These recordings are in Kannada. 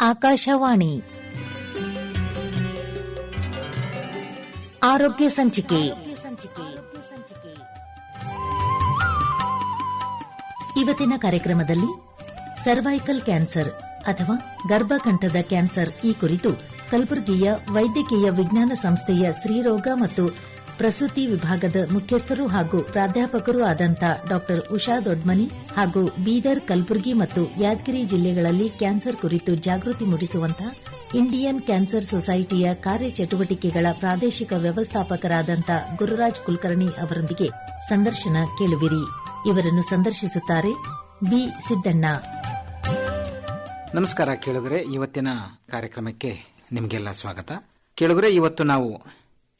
ಆಕಾಶವಾಣಿ. ಆರೋಗ್ಯ ಸಂಚಿಕೆ. ಇವತ್ತಿನ ಕಾರ್ಯಕ್ರಮದಲ್ಲಿ ಸರ್ವೈಕಲ್ ಕ್ಯಾನ್ಸರ್ ಅಥವಾ ಗರ್ಭಕಂಠದ ಕ್ಯಾನ್ಸರ್ ಈ ಕುರಿತು ಕಲಬುರಗಿಯ ವೈದ್ಯಕೀಯ ವಿಜ್ಞಾನ ಸಂಸ್ಥೆಯ ಸ್ತ್ರೀರೋಗ ಮತ್ತು ಪ್ರಸೂತಿ ವಿಭಾಗದ ಮುಖ್ಯಸ್ಥರು ಹಾಗೂ ಪ್ರಾಧ್ಯಾಪಕರು ಆದಂತ ಡಾ ಉಷಾ ದೊಡ್ಮನಿ ಹಾಗೂ ಬೀದರ್, ಕಲಬುರಗಿ ಮತ್ತು ಯಾದಗಿರಿ ಜಿಲ್ಲೆಗಳಲ್ಲಿ ಕ್ಯಾನ್ಸರ್ ಕುರಿತು ಜಾಗೃತಿ ಮೂಡಿಸುವಂತಹ ಇಂಡಿಯನ್ ಕ್ಯಾನ್ಸರ್ ಸೊಸೈಟಿಯ ಕಾರ್ಯಚಟುವಟಿಕೆಗಳ ಪ್ರಾದೇಶಿಕ ವ್ಯವಸ್ಥಾಪಕರಾದಂಥ ಗುರುರಾಜ್ ಕುಲಕರ್ಣಿ ಅವರೊಂದಿಗೆ ಸಂದರ್ಶನ ಕೇಳುವಿರಿ. ಇವರನ್ನು ಸಂದರ್ಶಿಸುತ್ತಾರೆ ಬಿ. ಸಿದ್ದಣ್ಣ. ನಮಸ್ಕಾರ ಕೇಳುಗರೆ, ಇವತ್ತಿನ ಕಾರ್ಯಕ್ರಮಕ್ಕೆ ನಿಮಗೆಲ್ಲ ಸ್ವಾಗತ. ಕೇಳುಗರೆ, ಇವತ್ತು ನಾವು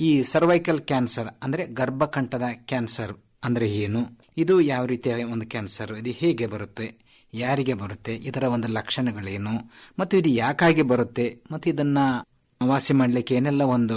ಈ ಸರ್ವೈಕಲ್ ಕ್ಯಾನ್ಸರ್ ಅಂದ್ರೆ ಗರ್ಭಕಂಠದ ಕ್ಯಾನ್ಸರ್ ಅಂದ್ರೆ ಏನು? ಇದು ಯಾವ ರೀತಿಯ ಒಂದು ಕ್ಯಾನ್ಸರ್ ಇದು ಹೇಗೆ ಬರುತ್ತೆ? ಯಾರಿಗೆ ಬರುತ್ತೆ? ಇದರ ಒಂದು ಲಕ್ಷಣಗಳೇನು? ಮತ್ತು ಇದು ಯಾಕಾಗಿ ಬರುತ್ತೆ? ಮತ್ತು ಇದನ್ನ ವಾಸಿ ಮಾಡಲಿಕ್ಕೆ ಏನೆಲ್ಲ ಒಂದು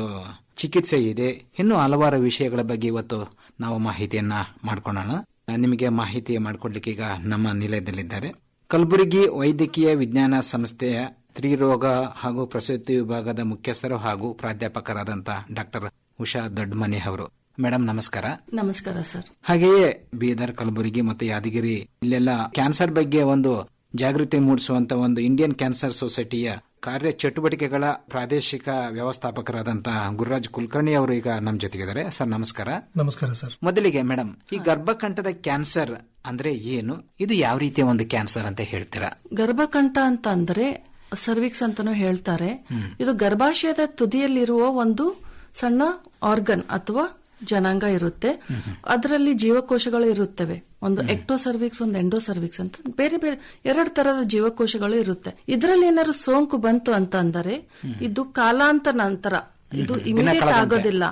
ಚಿಕಿತ್ಸೆ ಇದೆ? ಇನ್ನೂ ಹಲವಾರು ವಿಷಯಗಳ ಬಗ್ಗೆ ಇವತ್ತು ನಾವು ಮಾಹಿತಿಯನ್ನ ಮಾಡ್ಕೊಳ್ಳೋಣ ನಿಮಗೆ ಮಾಹಿತಿ ಮಾಡಿಕೊಡ್ಲಿಕ್ಕೆ ಈಗ ನಮ್ಮ ನಿಲಯದಲ್ಲಿದ್ದಾರೆ. ಕಲಬುರಗಿ ವೈದ್ಯಕೀಯ ವಿಜ್ಞಾನ ಸಂಸ್ಥೆಯ ಸ್ತ್ರೀರೋಗ ಹಾಗೂ ಪ್ರಸೂತಿ ವಿಭಾಗದ ಮುಖ್ಯಸ್ಥರು ಹಾಗೂ ಪ್ರಾಧ್ಯಾಪಕರಾದಂತಹ ಡಾಕ್ಟರ್ ಉಷಾ ದೊಡ್ಡಮನೆ ಅವರು. ಮೇಡಮ್ ನಮಸ್ಕಾರ. ನಮಸ್ಕಾರ ಸರ್. ಹಾಗೆಯೇ ಬೀದರ್ ಕಲಬುರಗಿ ಮತ್ತು ಯಾದಗಿರಿ ಇಲ್ಲೆಲ್ಲ ಕ್ಯಾನ್ಸರ್ ಬಗ್ಗೆ ಒಂದು ಜಾಗೃತಿ ಮೂಡಿಸುವಂತ ಒಂದು ಇಂಡಿಯನ್ ಕ್ಯಾನ್ಸರ್ ಸೊಸೈಟಿಯ ಕಾರ್ಯ ಚಟುವಟಿಕೆಗಳ ಪ್ರಾದೇಶಿಕ ವ್ಯವಸ್ಥಾಪಕರಾದಂತಹ ಗುರುರಾಜ್ ಕುಲಕರ್ಣಿ ಅವರು ಈಗ ನಮ್ಮ ಜೊತೆಗಿದ್ದಾರೆ. ಸರ್ ನಮಸ್ಕಾರ. ನಮಸ್ಕಾರ ಸರ್. ಮೊದಲಿಗೆ ಮೇಡಮ್ ಈ ಗರ್ಭಕಂಠದ ಕ್ಯಾನ್ಸರ್ ಅಂದ್ರೆ ಏನು? ಇದು ಯಾವ ರೀತಿಯ ಒಂದು ಕ್ಯಾನ್ಸರ್ ಅಂತ ಹೇಳ್ತೀರಾ? ಗರ್ಭಕಂಠ ಅಂತ ಅಂದ್ರೆ ಸರ್ವಿಕ್ಸ್ ಅಂತಾನೂ ಹೇಳ್ತಾರೆ. ಇದು ಗರ್ಭಾಶಯದ ತುದಿಯಲ್ಲಿರುವ ಒಂದು ಸಣ್ಣ ಆರ್ಗನ್ ಅಥವಾ ಜನಾಂಗ ಇರುತ್ತೆ. ಅದರಲ್ಲಿ ಜೀವಕೋಶಗಳು ಇರುತ್ತವೆ. ಒಂದು ಎಕ್ಟೋ ಸರ್ವಿಕ್ಸ್ ಒಂದು ಎಂಡೋ ಸರ್ವಿಕ್ಸ್ ಅಂತ. ಬೇರೆ ಬೇರೆ ಎರಡು ತರದ ಜೀವಕೋಶಗಳು ಇರುತ್ತೆ. ಇದರಲ್ಲಿ ಏನಾದ್ರು ಸೋಂಕು ಬಂತು ಅಂತ ಅಂದರೆ ಇದು ಕಾಲಾಂತರ ನಂತರ. ಇದು ಇಮಿಡಿಯೇಟ್ ಆಗೋದಿಲ್ಲ.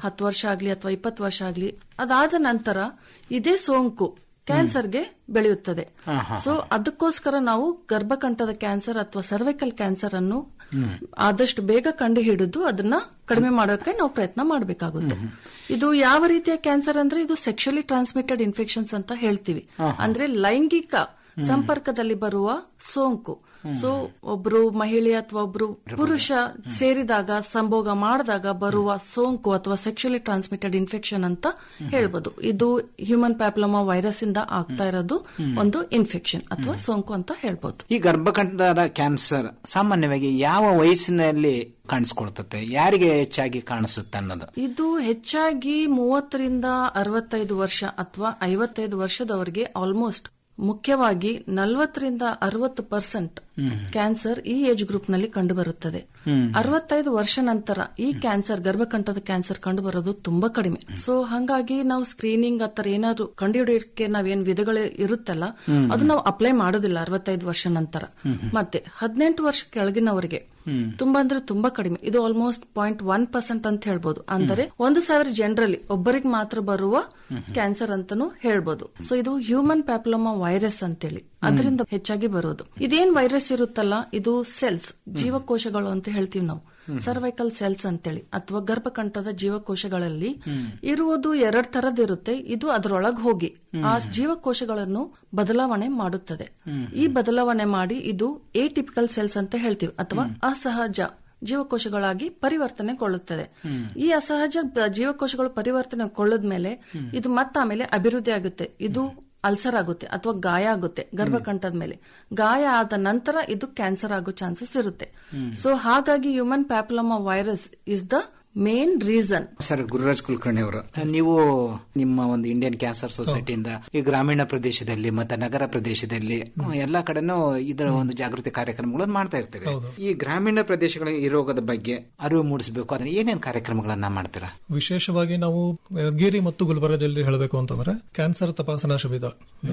ಹತ್ತು ವರ್ಷ ಆಗ್ಲಿ ಅಥವಾ ಇಪ್ಪತ್ತು ವರ್ಷ ಆಗ್ಲಿ ಅದಾದ ನಂತರ ಇದೇ ಸೋಂಕು ಕ್ಯಾನ್ಸರ್ಗೆ ಬೆಳೆಯುತ್ತದೆ. ಸೊ ಅದಕ್ಕೋಸ್ಕರ ನಾವು ಗರ್ಭಕಂಠದ ಕ್ಯಾನ್ಸರ್ ಅಥವಾ ಸರ್ವೈಕಲ್ ಕ್ಯಾನ್ಸರ್ ಅನ್ನು ಆದಷ್ಟು ಬೇಗ ಕಂಡು ಹಿಡಿದು ಅದನ್ನ ಕಡಿಮೆ ಮಾಡೋಕೆ ನಾವು ಪ್ರಯತ್ನ ಮಾಡಬೇಕಾಗುತ್ತೆ. ಇದು ಯಾವ ರೀತಿಯ ಕ್ಯಾನ್ಸರ್ ಅಂದ್ರೆ ಇದು ಸೆಕ್ಷುಲಿ ಟ್ರಾನ್ಸ್ಮಿಟೆಡ್ ಇನ್ಫೆಕ್ಷನ್ಸ್ ಅಂತ ಹೇಳ್ತೀವಿ. ಅಂದ್ರೆ ಲೈಂಗಿಕ ಸಂಪರ್ಕದಲ್ಲಿ ಬರುವ ಸೋಂಕು. ಸೊ ಒಬ್ರು ಮಹಿಳೆ ಅಥವಾ ಒಬ್ರು ಪುರುಷ ಸೇರಿದಾಗ ಸಂಭೋಗ ಮಾಡಿದಾಗ ಬರುವ ಸೋಂಕು ಅಥವಾ ಸೆಕ್ಷುಲಿ ಟ್ರಾನ್ಸ್ಮಿಟೆಡ್ ಇನ್ಫೆಕ್ಷನ್ ಅಂತ ಹೇಳ್ಬೋದು. ಇದು ಹ್ಯೂಮನ್ ಪ್ಯಾಪ್ಲೋಮಾ ವೈರಸ್ ಇಂದ ಆಗ್ತಾ ಇರೋದು ಒಂದು ಇನ್ಫೆಕ್ಷನ್ ಅಥವಾ ಸೋಂಕು ಅಂತ ಹೇಳ್ಬೋದು. ಈ ಗರ್ಭಕಂಠದ ಕ್ಯಾನ್ಸರ್ ಸಾಮಾನ್ಯವಾಗಿ ಯಾವ ವಯಸ್ಸಿನಲ್ಲಿ ಕಾಣಿಸ್ಕೊಳ್ತತೆ ಯಾರಿಗೆ ಹೆಚ್ಚಾಗಿ ಕಾಣಿಸುತ್ತೆ ಅನ್ನೋದು? ಇದು ಹೆಚ್ಚಾಗಿ ಮೂವತ್ತರಿಂದ ಅರವತ್ತೈದು ವರ್ಷ ಅಥವಾ ಐವತ್ತೈದು ವರ್ಷದವರಿಗೆ ಆಲ್ಮೋಸ್ಟ್ ಮುಖ್ಯವಾಗಿ ನಲವತ್ತರಿಂದ ಅರವತ್ತು ಪರ್ಸೆಂಟ್ ಕ್ಯಾನ್ಸರ್ ಈ ಏಜ್ ಗ್ರೂಪ್ನಲ್ಲಿ ಕಂಡುಬರುತ್ತದೆ. ಅರವತ್ತೈದು ವರ್ಷ ನಂತರ ಈ ಕ್ಯಾನ್ಸರ್ ಗರ್ಭಕಂಠದ ಕ್ಯಾನ್ಸರ್ ಕಂಡು ಬರೋದು ತುಂಬಾ ಕಡಿಮೆ. ಸೊ ಹಂಗಾಗಿ ನಾವು ಸ್ಕ್ರೀನಿಂಗ್ ಆತರ ಏನಾದ್ರು ಕಂಡುಹಿಡಿಯೋಕೆ ನಾವೇನ್ ವಿಧಗಳು ಇರುತ್ತಲ್ಲ ಅದು ನಾವು ಅಪ್ಲೈ ಮಾಡೋದಿಲ್ಲ ಅರವತ್ತೈದು ವರ್ಷ ನಂತರ. ಮತ್ತೆ ಹದಿನೆಂಟು ವರ್ಷ ಕೆಳಗಿನವರಿಗೆ ತುಂಬಾ ಅಂದ್ರೆ ತುಂಬಾ ಕಡಿಮೆ. ಇದು ಆಲ್ಮೋಸ್ಟ್ ಪಾಯಿಂಟ್ ಒನ್ ಪರ್ಸೆಂಟ್ ಅಂತ ಹೇಳ್ಬೋದು. ಅಂದರೆ ಒಂದು ಸಾವಿರ ಜನರಲ್ಲಿ ಒಬ್ಬರಿಗೆ ಮಾತ್ರ ಬರುವ ಕ್ಯಾನ್ಸರ್ ಅಂತಾನು ಹೇಳ್ಬೋದು. ಸೊ ಇದು ಹ್ಯೂಮನ್ ಪ್ಯಾಪ್ಲೋಮಾ ವೈರಸ್ ಅಂತೇಳಿ. ಅದರಿಂದ ಹೆಚ್ಚಾಗಿ ಬರೋದು. ಇದೇನ್ ವೈರಸ್ ಇರುತ್ತಲ್ಲ? ಇದು ಸೆಲ್ಸ್ ಜೀವಕೋಶಗಳು ಅಂತ ಹೇಳ್ತೀವಿ ನಾವು. ಸರ್ವೈಕಲ್ ಸೆಲ್ಸ್ ಅಂತೇಳಿ ಅಥವಾ ಗರ್ಭಕಂಠದ ಜೀವಕೋಶಗಳಲ್ಲಿ ಇರುವುದು ಎರಡ್ ತರದಿರುತ್ತೆ ಇದು ಅದರೊಳಗೆ ಹೋಗಿ ಆ ಜೀವಕೋಶಗಳನ್ನು ಬದಲಾವಣೆ ಮಾಡುತ್ತದೆ. ಈ ಬದಲಾವಣೆ ಮಾಡಿ ಇದು ಎ ಟಿಪಿಕಲ್ ಸೆಲ್ಸ್ ಅಂತ ಹೇಳ್ತೀವಿ ಅಥವಾ ಅಸಹಜ ಜೀವಕೋಶಗಳಾಗಿ ಪರಿವರ್ತನೆಗೊಳ್ಳುತ್ತದೆ. ಈ ಅಸಹಜ ಜೀವಕೋಶಗಳು ಪರಿವರ್ತನೆಗೊಳ್ಳದ್ಮೇಲೆ ಇದು ಮತ್ತಾಮೇಲೆ ಅಭಿವೃದ್ಧಿ ಆಗುತ್ತೆ ಇದು ಅಲ್ಸರ್ ಆಗುತ್ತೆ ಅಥವಾ ಗಾಯ ಆಗುತ್ತೆ ಗರ್ಭಕಂಠದ ಮೇಲೆ. ಗಾಯ ಆದ ನಂತರ ಇದು ಕ್ಯಾನ್ಸರ್ ಆಗೋ ಚಾನ್ಸಸ್ ಇರುತ್ತೆ. ಸೊ ಹಾಗಾಗಿ human papilloma virus is the main reason sir Gururaj Kulkarni ಅವರು ನೀವು ನಿಮ್ಮ ಒಂದು ಇಂಡಿಯನ್ ಕ್ಯಾನ್ಸರ್ ಸೊಸೈಟಿಯಿಂದ ಈ ಗ್ರಾಮೀಣ ಪ್ರದೇಶದಲ್ಲಿ ಮತ್ತೆ ನಗರ ಪ್ರದೇಶದಲ್ಲಿ ಎಲ್ಲಾ ಕಡೆನೂ ಇದರ ಒಂದು ಜಾಗೃತಿ ಕಾರ್ಯಕ್ರಮಗಳನ್ನು ಮಾಡ್ತಾ ಇರ್ತೇವೆ. ಈ ಗ್ರಾಮೀಣ ಪ್ರದೇಶಗಳ ಈ ರೋಗದ ಬಗ್ಗೆ ಅರಿವು ಮೂಡಿಸಬೇಕು ಅದನ್ನ ಏನೇನು ಕಾರ್ಯಕ್ರಮಗಳನ್ನ ಮಾಡ್ತೀರಾ? ವಿಶೇಷವಾಗಿ ನಾವು ಗೀರಿ ಮತ್ತು ಗುಲ್ಬರ್ಗದಲ್ಲಿ ಹೇಳಬೇಕು ಅಂತಂದ್ರೆ ಕ್ಯಾನ್ಸರ್ ತಪಾಸಣಾ ಶಿಬಿರ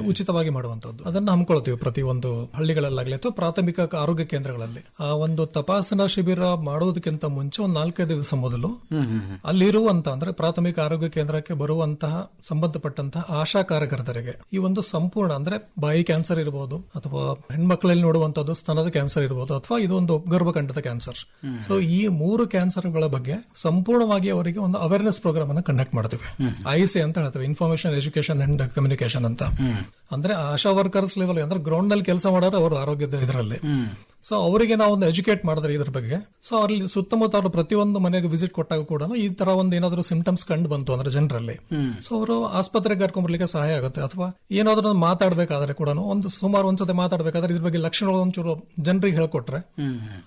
ಉಚಿತವಾಗಿ ಮಾಡುವಂತದ್ದು ಅದನ್ನ ಹಮ್ಮಿಕೊಳ್ತೀವಿ ಪ್ರತಿ ಒಂದು ಹಳ್ಳಿಗಳಲ್ಲಾಗಲಿ ಅಥವಾ ಪ್ರಾಥಮಿಕ ಆರೋಗ್ಯ ಕೇಂದ್ರಗಳಲ್ಲಿ. ಆ ಒಂದು ತಪಾಸಣಾ ಶಿಬಿರ ಮಾಡೋದಕ್ಕಿಂತ ಮುಂಚೆ ಒಂದು ನಾಲ್ಕೈದು ದಿವಸ ಮೊದಲು ಅಲ್ಲಿರುವಂತ ಅಂದ್ರೆ ಪ್ರಾಥಮಿಕ ಆರೋಗ್ಯ ಕೇಂದ್ರಕ್ಕೆ ಬರುವಂತಹ ಸಂಬಂಧಪಟ್ಟಂತಹ ಆಶಾ ಕಾರ್ಯಕರ್ತರಿಗೆ ಈ ಒಂದು ಸಂಪೂರ್ಣ ಅಂದ್ರೆ ಬಾಯಿ ಕ್ಯಾನ್ಸರ್ ಇರಬಹುದು ಅಥವಾ ಹೆಣ್ಮಕ್ಳಲ್ಲಿ ನೋಡುವಂತದ್ದು ಸ್ತನದ ಕ್ಯಾನ್ಸರ್ ಇರಬಹುದು ಅಥವಾ ಇದೊಂದು ಗರ್ಭಕಂಠದ ಕ್ಯಾನ್ಸರ್. ಸೊ ಈ ಮೂರು ಕ್ಯಾನ್ಸರ್ಗಳ ಬಗ್ಗೆ ಸಂಪೂರ್ಣವಾಗಿ ಅವರಿಗೆ ಒಂದು ಅವೇರ್ನೆಸ್ ಪ್ರೋಗ್ರಾಮ್ ಅನ್ನು ಕಂಡಕ್ಟ್ ಮಾಡ್ತೀವಿ. ಐಸಿ ಅಂತ ಹೇಳ್ತೇವೆ ಇನ್ಫಾರ್ಮೇಶನ್ ಎಜುಕೇಶನ್ ಅಂಡ್ ಕಮ್ಯುನಿಕೇಶನ್ ಅಂತ. ಅಂದ್ರೆ ಆಶಾ ವರ್ಕರ್ಸ್ ಲೆವೆಲ್ ಅಂದ್ರೆ ಗ್ರೌಂಡ್ನಲ್ಲಿ ಕೆಲಸ ಮಾಡೋರು ಅವರು ಆರೋಗ್ಯದ ಇದರಲ್ಲಿ. ಸೊ ಅವರಿಗೆ ನಾವು ಒಂದು ಎಜುಕೇಟ್ ಮಾಡಿದ್ರೆ ಇದ್ರ ಬಗ್ಗೆ. ಸೊ ಅಲ್ಲಿ ಸುತ್ತಮುತ್ತ ಅವರು ಪ್ರತಿಯೊಂದು ಮನೆಗೆ ವಿಸಿಟ್ ಕೊಟ್ಟಾಗ ಕೂಡ ಈ ತರ ಒಂದು ಏನಾದ್ರು ಸಿಂಪ್ಟಮ್ಸ್ ಕಂಡು ಬಂತು ಅಂದ್ರೆ ಜನರಲ್ಲಿ. ಸೊ ಅವರು ಆಸ್ಪತ್ರೆಗೆ ಕರ್ಕೊಂಡ್ಬರ್ಲಿಕ್ಕೆ ಸಹಾಯ ಆಗುತ್ತೆ. ಅಥವಾ ಏನಾದ್ರೂ ಒಂದು ಮಾತಾಡ್ಬೇಕಾದ್ರೆ ಕೂಡ ಒಂದು ಸುಮಾರು ಒಂದ್ಸತಿ ಮಾತಾಡ್ಬೇಕಾದ್ರೆ ಇದ್ರ ಬಗ್ಗೆ ಲಕ್ಷಣಗಳು ಒಂಚೂರು ಜನರಿಗೆ ಹೇಳ್ಕೊಟ್ರೆ